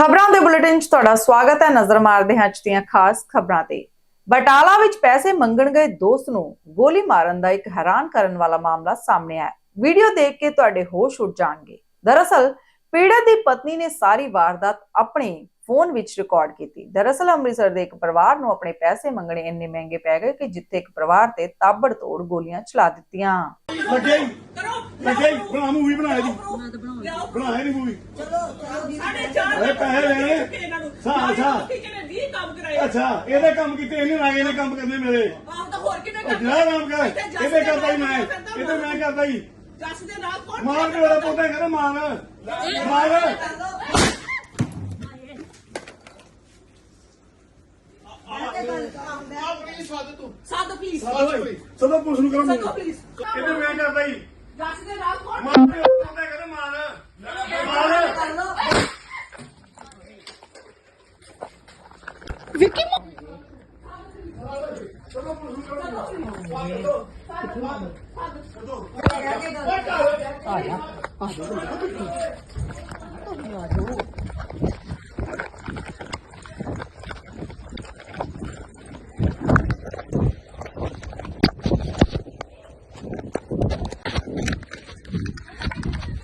ਖਬਰਾਂ ਦੇ ਬੁਲੇਟਿਨ 'ਚ ਤੁਹਾਡਾ ਸਵਾਗਤ ਹੈ। ਨਜ਼ਰ ਮਾਰਦੇ ਹਾਂ ਅੱਜ ਦੀਆਂ ਖਾਸ ਖਬਰਾਂ ਤੇ। ਬਟਾਲਾ ਵਿੱਚ ਪੈਸੇ ਮੰਗਣ ਗਏ ਦੋਸਤ ਨੂੰ ਗੋਲੀ ਮਾਰਨ ਦਾ ਇੱਕ ਹੈਰਾਨ ਕਰਨ ਵਾਲਾ ਮਾਮਲਾ ਸਾਹਮਣੇ ਆਇਆ। ਵੀਡੀਓ ਦੇਖ ਕੇ ਤੁਹਾਡੇ ਹੋਸ਼ ਉੱਡ ਜਾਣਗੇ। ਦਰਅਸਲ, ਪੀੜਤ ਦੀ ਪਤਨੀ ਨੇ ਸਾਰੀ ਵਾਰਦਾਤ ਆਪਣੇ ਫੋਨ ਵਿੱਚ ਰਿਕਾਰਡ ਕੀਤੀ। ਦਰਅਸਲ, ਅੰਮ੍ਰਿਤਸਰ ਦੇ ਇੱਕ ਪਰਿਵਾਰ ਨੂੰ ਆਪਣੇ ਪੈਸੇ ਮੰਗਣੇ ਇੰਨੇ ਮਹਿੰਗੇ ਪੈ ਗਏ ਕਿ ਜਿੱਥੇ ਇੱਕ ਪਰਿਵਾਰ ਤੇ ਤਾਬੜਤੋੜ ਗੋਲੀਆਂ ਚਲਾ ਦਿੱਤੀਆਂ। ਲੱਗੇ ਹੀ। ਲੱਗੇ ਹੀ। ਬਣਾ ਮੂਵੀ ਬਣਾ ਇਹਦੀ ਬਣਾ ਇਹਦੀ ਮੂਵੀ। ਸਾਡੇ ਚਾਰ ਪੈਸੇ ਲੈਣੇ। ਨੂੰ? ਸਾਹ ਸਾਹ ਕਿਹਨੇ 20 ਕੰਮ ਕਰਾਏ? ਅੱਛਾ ਇਹਦੇ ਕੰਮ ਕੀਤੇ ਇਹਨੇ ਨਾ ਇਹਨੇ ਕੰਮ ਕਰਨੇ ਮੇਰੇ। ਆਪ ਤਾਂ ਹੋਰ ਕਿਵੇਂ ਉਹ ਜਿਹੜਾ ਕੰਮ ਕਰ ਇਹਦੇ ਕਰਦਾ ਹੀ ਮੈਂ। ਇਹਦੇ ਮੈਂ ਕਰਦਾ ਹੀ। ਜੱਸ ਦੇ ਨਾਲ ਕੌਣ ਮਾਰ ਕੇ ਮੇਰਾ ਪੋਤਾ ਕਹਿੰਦਾ ਮਾਰ। ਮਾਰ। ਸਾਧ ਪਲੀਜ਼ ਚਲੋ ਪੁਲਿਸ ਨੂੰ ਕਰੋ ਸਦੋ ਪਲੀਜ਼ ਇਹਦੇ ਮੈਂ ਕਰਦਾ ਹੀ ਜੱਸ ਦੇ ਨਾਲ ਕੌਣ? ਮਾਰ ਮੇਰਾ ਪੋਤਾ ਕਹਿੰਦਾ ਮਾਰ। ਮਾਰ।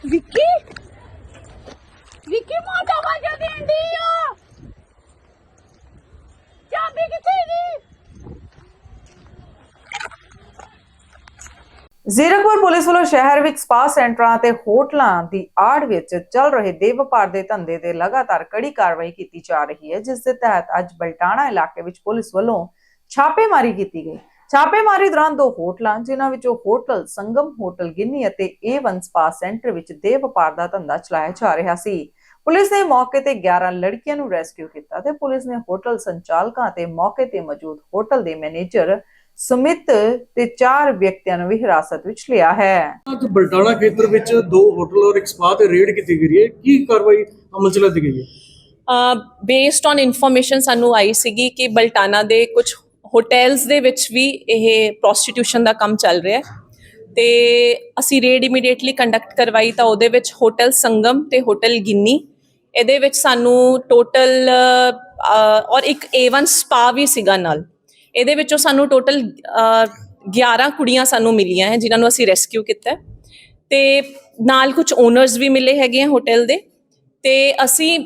ਵਿੱਕੀ ਵਿੱਕੀ ਮਾਂ ਦਾ ਵਾਜਾ ਦੇਂਦੀ ਆ ਚਾਬੀ ਕਿੱਥੇ ਗਈ ਜ਼ੀਰਕਪੁਰ ਪੁਲਿਸ ਵੱਲੋਂ ਸ਼ਹਿਰ ਵਿੱਚ ਸਪਾ ਸੈਂਟਰਾਂ ਤੇ ਹੋਟਲਾਂ ਦੀ ਆੜ ਵਿੱਚ ਚੱਲ ਰਹੇ ਦੇਹ ਵਪਾਰ ਦੇ ਧੰਦੇ ਤੇ ਲਗਾਤਾਰ ਕੜੀ ਕਾਰਵਾਈ ਕੀਤੀ ਜਾ ਰਹੀ ਹੈ, ਜਿਸ ਦੇ ਤਹਿਤ ਅੱਜ ਬਲਟਾਣਾ ਇਲਾਕੇ ਵਿੱਚ ਪੁਲਿਸ ਵੱਲੋਂ ਛਾਪੇਮਾਰੀ ਕੀਤੀ ਗਈ। ਛਾਪੇਮਾਰੀ ਦੌਰਾਨ ਦੋ ਹੋਟਲਾਂ, ਜਿਨ੍ਹਾਂ ਵਿੱਚੋਂ ਹੋਟਲ ਸੰਗਮ ਹੋਟਲ ਗਿੰਨੀ ਅਤੇ A1 ਸਪਾ ਸੈਂਟਰ ਵਿੱਚ ਦੇਵ ਵਪਾਰ ਦਾ ਧੰਦਾ ਚਲਾਇਆ ਜਾ ਰਿਹਾ ਸੀ। ਪੁਲਿਸ ਨੇ ਮੌਕੇ ਤੇ 11 ਲੜਕੀਆਂ ਨੂੰ ਰੈਸਕਿਊ ਕੀਤਾ ਤੇ ਪੁਲਿਸ ਨੇ ਹੋਟਲ ਸੰਚਾਲਕਾਂ ਤੇ ਮੌਕੇ ਤੇ ਮੌਜੂਦ ਹੋਟਲ ਦੇ ਮੈਨੇਜਰ ਸੁਮਿਤ ਤੇ ਚਾਰ ਵਿਅਕਤੀਆਂ ਨੂੰ ਵੀ ਹਿਰਾਸਤ ਵਿੱਚ ਲਿਆ ਹੈ। ਅੱਜ ਬਲਟਾਣਾ ਖੇਤਰ ਵਿੱਚ ਦੋ ਹੋਟਲ ਔਰ ਇੱਕ ਸਪਾ ਤੇ ਰੇਡ ਕੀਤੀ ਗਈ ਹੈ। ਕੀ ਕਾਰਵਾਈ ਅਮਲ ਚ ਲਿਆਂਦੀ ਗਈ ਹੈ? ਬੇਸਡ ਔਨ ਇਨਫੋਰਮੇਸ਼ਨ ਸਾਨੂੰ ਆਈ ਸੀਗੀ ਕਿ ਬਲਟਾਨਾ ਦੇ ਕੁਝ ਹੋਟਲਸ ਦੇ ਵਿੱਚ ਵੀ ਇਹ ਪ੍ਰੋਸਟੀਟਿਊਸ਼ਨ ਦਾ ਕੰਮ ਚੱਲ ਰਿਹਾ ਹੈ। ਤੇ ਅਸੀਂ ਰੇਡ ਇਮੀਡੀਏਟਲੀ ਕੰਡਕਟ ਕਰਵਾਈ ਤਾਂ ਉਹਦੇ ਵਿੱਚ ਹੋਟਲ ਸੰਗਮ ਤੇ ਹੋਟਲ ਗਿੰਨੀ। ਇਹਦੇ ਵਿੱਚ ਸਾਨੂੰ ਟੋਟਲ ਔਰ ਇੱਕ A1 ਸਪਾ ਵੀ ਸੀਗਾ ਨਾਲ। ਇਹਦੇ ਵਿੱਚੋਂ ਸਾਨੂੰ ਟੋਟਲ 11 ਕੁੜੀਆਂ ਸਾਨੂੰ ਮਿਲੀਆਂ ਹੈ, ਜਿਨ੍ਹਾਂ ਨੂੰ ਅਸੀਂ ਰੈਸਕਿਊ ਕੀਤਾ ਹੈ। ਤੇ ਨਾਲ ਕੁਝ ਓਨਰਸ ਵੀ ਮਿਲੇ ਹੈਗੇ ਆ ਹੋਟਲ ਦੇ। ਤੇ ਅਸੀਂ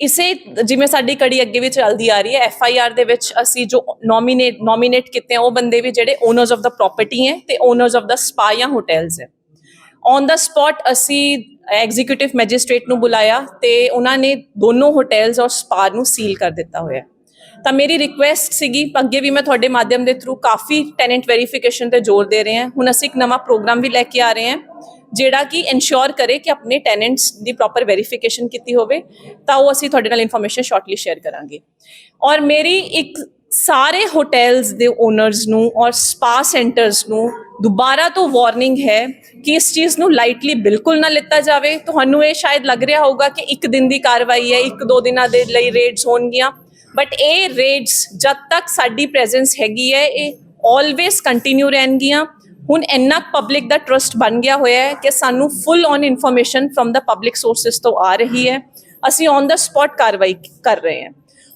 ਇਸੇ, ਜਿਵੇਂ ਸਾਡੀ ਕੜੀ ਅੱਗੇ ਵੀ ਚੱਲਦੀ ਆ ਰਹੀ ਹੈ ਐਫ ਆਈ ਆਰ ਦੇ ਵਿੱਚ ਅਸੀਂ ਜੋ ਨੋਮੀਨੇਟ ਨੋਮੀਨੇਟ ਕੀਤੇ ਆ, ਉਹ ਬੰਦੇ ਵੀ ਜਿਹੜੇ ਓਨਰਸ ਆਫ ਦਾ ਪ੍ਰਾਪਰਟੀ ਹੈ ਤੇ ਓਨਰਸ ਆਫ ਦਾ ਸਪਾ ਜਾਂ ਹੋਟਲਸ ਹੈ। ਔਨ ਦਾ ਸਪੌਟ ਅਸੀਂ ਐਗਜ਼ੀਕਿਊਟਿਵ ਮੈਜਿਸਟ੍ਰੇਟ ਨੂੰ ਬੁਲਾਇਆ ਤੇ ਉਹਨਾਂ ਨੇ ਦੋਨੋਂ ਹੋਟਲਸ ਔਰ ਸਪਾ ਨੂੰ ਸੀਲ ਕਰ ਦਿੱਤਾ ਹੋਇਆ ਤਾਂ ਮੇਰੀ ਰਿਕੁਐਸਟ ਸੀਗੀ, ਅੱਗੇ ਵੀ ਮੈਂ ਤੁਹਾਡੇ ਮਾਧਿਅਮ ਦੇ ਥਰੂ ਕਾਫੀ ਟੈਨੈਂਟ ਵੈਰੀਫਿਕੇਸ਼ਨ ਤੇ ਜ਼ੋਰ ਦੇ ਰਹੇ ਹਾਂ। ਹੁਣ ਅਸੀਂ ਇੱਕ ਨਵਾਂ ਪ੍ਰੋਗਰਾਮ ਵੀ ਲੈ ਕੇ ਆ ਰਹੇ ਹਾਂ, ਜਿਹੜਾ ਕਿ ਇਨਸ਼ੋਰ ਕਰੇ ਕਿ ਆਪਣੇ ਟੈਨੈਂਟਸ ਦੀ ਪ੍ਰੋਪਰ ਵੈਰੀਫਿਕੇਸ਼ਨ ਕੀਤੀ ਹੋਵੇ, ਤਾਂ ਉਹ ਅਸੀਂ ਤੁਹਾਡੇ ਨਾਲ ਇਨਫੋਰਮੇਸ਼ਨ ਸ਼ਾਰਟਲੀ ਸ਼ੇਅਰ ਕਰਾਂਗੇ। ਔਰ ਮੇਰੀ ਇੱਕ ਸਾਰੇ ਹੋਟਲਸ ਦੇ ਓਨਰਸ ਨੂੰ ਔਰ ਸਪਾ ਸੈਂਟਰਸ ਨੂੰ ਦੁਬਾਰਾ ਤੋਂ ਵਾਰਨਿੰਗ ਹੈ ਕਿ ਇਸ ਚੀਜ਼ ਨੂੰ ਲਾਈਟਲੀ ਬਿਲਕੁਲ ਨਾ ਲਿੱਤਾ ਜਾਵੇ। ਤੁਹਾਨੂੰ ਇਹ ਸ਼ਾਇਦ ਲੱਗ ਰਿਹਾ ਹੋਊਗਾ ਕਿ ਇੱਕ ਦਿਨ ਦੀ ਕਾਰਵਾਈ ਹੈ, ਇੱਕ ਦੋ ਦਿਨਾਂ ਦੇ ਲਈ ਰੇਡਸ ਹੋਣਗੀਆਂ। ਬਟ ਇਹ ਰੇਡਸ ਜਦ ਤੱਕ ਸਾਡੀ ਪ੍ਰੈਜ਼ੈਂਸ ਹੈਗੀ ਹੈ, ਇਹ ਆਲਵੇਸ ਕੰਟੀਨਿਊ ਰਹਿਣਗੀਆਂ। ਹੁਣ ਇੰਨਾ ਪਬਲਿਕ ਦਾ ਟਰਸਟ ਬਣ ਗਿਆ ਹੋਇਆ ਹੈ ਕਿ ਸਾਨੂੰ full on information from the public sources ਤੋਂ ਆ ਰਹੀ ਹੈ। ਅਸੀਂ ਔਨ ਦਾ ਸਪੌਟ ਕਾਰਵਾਈ ਕਰ ਰਹੇ ਹਾਂ।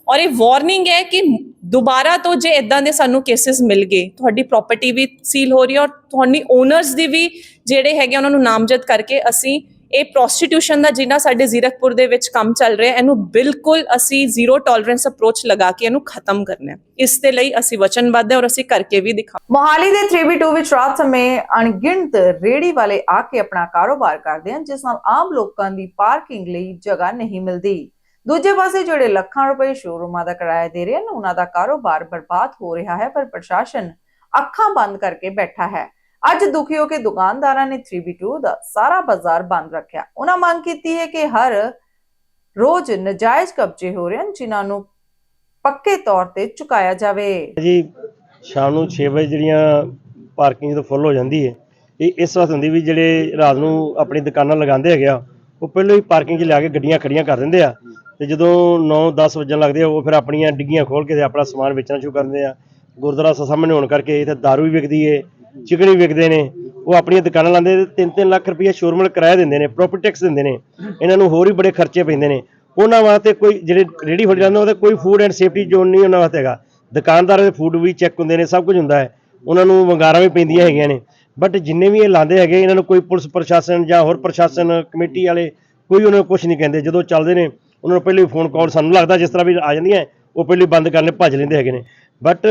ਔਰ ਇਹ ਵਾਰਨਿੰਗ ਹੈ ਕਿ ਦੁਬਾਰਾ ਤੋਂ ਜੇ ਇਦਾਂ ਦੇ ਸਾਨੂੰ ਕੇਸਿਸ ਮਿਲ ਗਏ, ਤੁਹਾਡੀ ਪ੍ਰਾਪਰਟੀ ਵੀ ਸੀਲ ਹੋ ਰਹੀ ਹੈ ਔਰ ਤੁਹਾਡੀ ਓਨਰਸ ਦੀ ਵੀ ਜਿਹੜੇ ਹੈਗੇ ਉਹਨਾਂ ਨੂੰ ਨਾਮਜ਼ਦ ਕਰਕੇ ਅਸੀਂ ਇਹ ਪ੍ਰੋਸਟੀਟਿਊਸ਼ਨ ਦਾ ਜਿੰਨਾ ਸਾਡੇ ਜ਼ੀਰਕਪੁਰ ਦੇ ਵਿੱਚ ਕੰਮ ਚੱਲ ਰਿਹਾ, ਇਹਨੂੰ ਬਿਲਕੁਲ ਅਸੀਂ ਜ਼ੀਰੋ ਟੋਲਰੈਂਸ ਅਪਰੋਚ ਲਗਾ ਕੇ ਇਹਨੂੰ ਖਤਮ ਕਰਨਾ ਹੈ। ਇਸ ਦੇ ਲਈ ਅਸੀਂ ਵਚਨਬੱਧ ਹੈ ਔਰ ਅਸੀਂ ਕਰਕੇ ਵੀ ਦਿਖਾ ਮੋਹਾਲੀ ਦੇ 3B2 ਵਿੱਚ ਰਾਤ ਸਮੇਂ ਅਣਗਿਣਤ ਰੇੜੀ ਵਾਲੇ ਆ ਕੇ ਆਪਣਾ ਕਾਰੋਬਾਰ ਕਰਦੇ ਹਨ, ਜਿਸ ਨਾਲ ਆਮ ਲੋਕਾਂ ਦੀ ਪਾਰਕਿੰਗ ਲਈ ਜਗ੍ਹਾ ਨਹੀਂ ਮਿਲਦੀ। ਦੂਜੇ ਪਾਸੇ ਜਿਹੜੇ ਲੱਖਾਂ ਰੁਪਏ ਸ਼ੋਰੂਮਾਂ ਦਾ ਕਿਰਾਇਆ ਦੇ ਰਹੇ ਹਨ, ਉਹਨਾਂ ਦਾ ਕਾਰੋਬਾਰ ਬਰਬਾਦ ਹੋ ਰਿਹਾ ਹੈ, ਪਰ ਪ੍ਰਸ਼ਾਸਨ ਅੱਖਾਂ ਬੰਦ ਕਰਕੇ ਬੈਠਾ ਹੈ। ਅੱਜ ਦੁਖੀ ਹੋ ਕੇ ਦੁਕਾਨਦਾਰਾਂ ਨੇ 3B2 ਦਾ ਸਾਰਾ ਬਾਜ਼ਾਰ ਬੰਦ ਰੱਖਿਆ। ਉਹਨਾਂ ਮੰਗ ਕੀਤੀ ਹੈ ਕਿ ਹਰ ਰੋਜ਼ ਨਜਾਇਜ਼ ਕਬਜ਼ੇ ਹੋ ਰਹੇ ਹਨ, ਜਿਨ੍ਹਾਂ ਨੂੰ ਪੱਕੇ ਤੌਰ ਤੇ ਚੁਕਾਇਆ ਜਾਵੇ। ਜੀ, ਸ਼ਾਮ ਨੂੰ 6 ਵਜੇ ਜਿਹੜੀਆਂ ਪਾਰਕਿੰਗ ਜਦੋਂ ਫੁੱਲ ਹੋ ਜਾਂਦੀ ਹੈ, ਇਹ ਇਸ ਵਾਸਤੇ ਹੁੰਦੀ ਵੀ ਜਿਹੜੇ ਰਾਤ ਨੂੰ ਆਪਣੀ ਦੁਕਾਨਾਂ ਲਗਾਉਂਦੇ ਹੈਗੇ ਆ, ਉਹ ਪਹਿਲਾਂ ਹੀ ਪਾਰਕਿੰਗ 'ਚ ਲਿਆ ਕੇ ਗੱਡੀਆਂ ਖੜੀਆਂ ਕਰ ਦਿੰਦੇ ਆ ਤੇ ਜਦੋਂ 9-10 ਵਜਣ ਲੱਗਦੇ ਆ, ਉਹ ਫਿਰ ਆਪਣੀਆਂ ਡਿੱਗੀਆਂ ਖੋਲ ਕੇ ਤੇ ਆਪਣਾ ਸਮਾਨ ਵੇਚਣਾ ਸ਼ੁਰੂ ਕਰ ਦਿੰਦੇ ਆ। ਗੁਰਦੁਆਰਾ ਸਾਹਮਣੇ ਹੋਣ ਕਰਕੇ ਇੱਥੇ ਦਾਰੂ ਵੀ ਵਿਕਦੀ ਏ ਚਿਕੜੀ ਵਿਕਦੇ ਨੇ, ਉਹ ਆਪਣੀਆਂ ਦੁਕਾਨਾਂ ਲਾਉਂਦੇ ਤੇ 3-3 ਲੱਖ ਰੁਪਏ ਸ਼ੋਰਮਲ ਕਿਰਾਇਆ ਦਿੰਦੇ ਨੇ ਪ੍ਰੋਪਰਟੀ ਟੈਕਸ ਦਿੰਦੇ ਨੇ, ਇਹਨਾਂ ਨੂੰ ਹੋਰ ਵੀ ਬੜੇ ਖਰਚੇ ਪੈਂਦੇ ਨੇ। ਉਹਨਾਂ ਵਾਸਤੇ ਕੋਈ ਜਿਹੜੇ ਰੇੜੀ ਹੋ ਜਾਂਦੇ, ਉਹਦੇ ਕੋਈ ਫੂਡ ਐਂਡ ਸੇਫਟੀ ਜ਼ੋਨ ਨਹੀਂ ਉਹਨਾਂ ਵਾਸਤੇ ਹੈਗਾ। ਦੁਕਾਨਦਾਰਾਂ ਦੇ ਫੂਡ ਵੀ ਚੈੱਕ ਹੁੰਦੇ ਨੇ, ਸਭ ਕੁਝ ਹੁੰਦਾ ਹੈ। ਉਹਨਾਂ ਨੂੰ ਵੰਗਾਰਾਂ ਵੀ ਪੈਂਦੀਆਂ ਹੈਗੀਆਂ ਨੇ। ਬਟ ਜਿੰਨੇ ਵੀ ਇਹ ਲਾਉਂਦੇ ਹੈਗੇ, ਇਹਨਾਂ ਨੂੰ ਕੋਈ ਪੁਲਿਸ ਪ੍ਰਸ਼ਾਸਨ ਜਾਂ ਹੋਰ ਪ੍ਰਸ਼ਾਸਨ, ਕਮੇਟੀ ਵਾਲੇ ਕੋਈ ਉਹਨਾਂ ਨੂੰ ਕੁਝ ਨਹੀਂ ਕਹਿੰਦੇ। ਜਦੋਂ ਚੱਲਦੇ ਨੇ, ਉਹਨਾਂ ਨੂੰ ਪਹਿਲੇ ਫੋਨ ਕਾਲ ਸਾਨੂੰ ਲੱਗਦਾ ਜਿਸ ਤਰ੍ਹਾਂ ਵੀ ਆ ਜਾਂਦੀਆਂ, ਉਹ ਪਹਿਲੇ ਬੰਦ ਕਰਨੇ ਭੱਜ ਲੈਂਦੇ ਹੈਗੇ ਨੇ। ਬਟ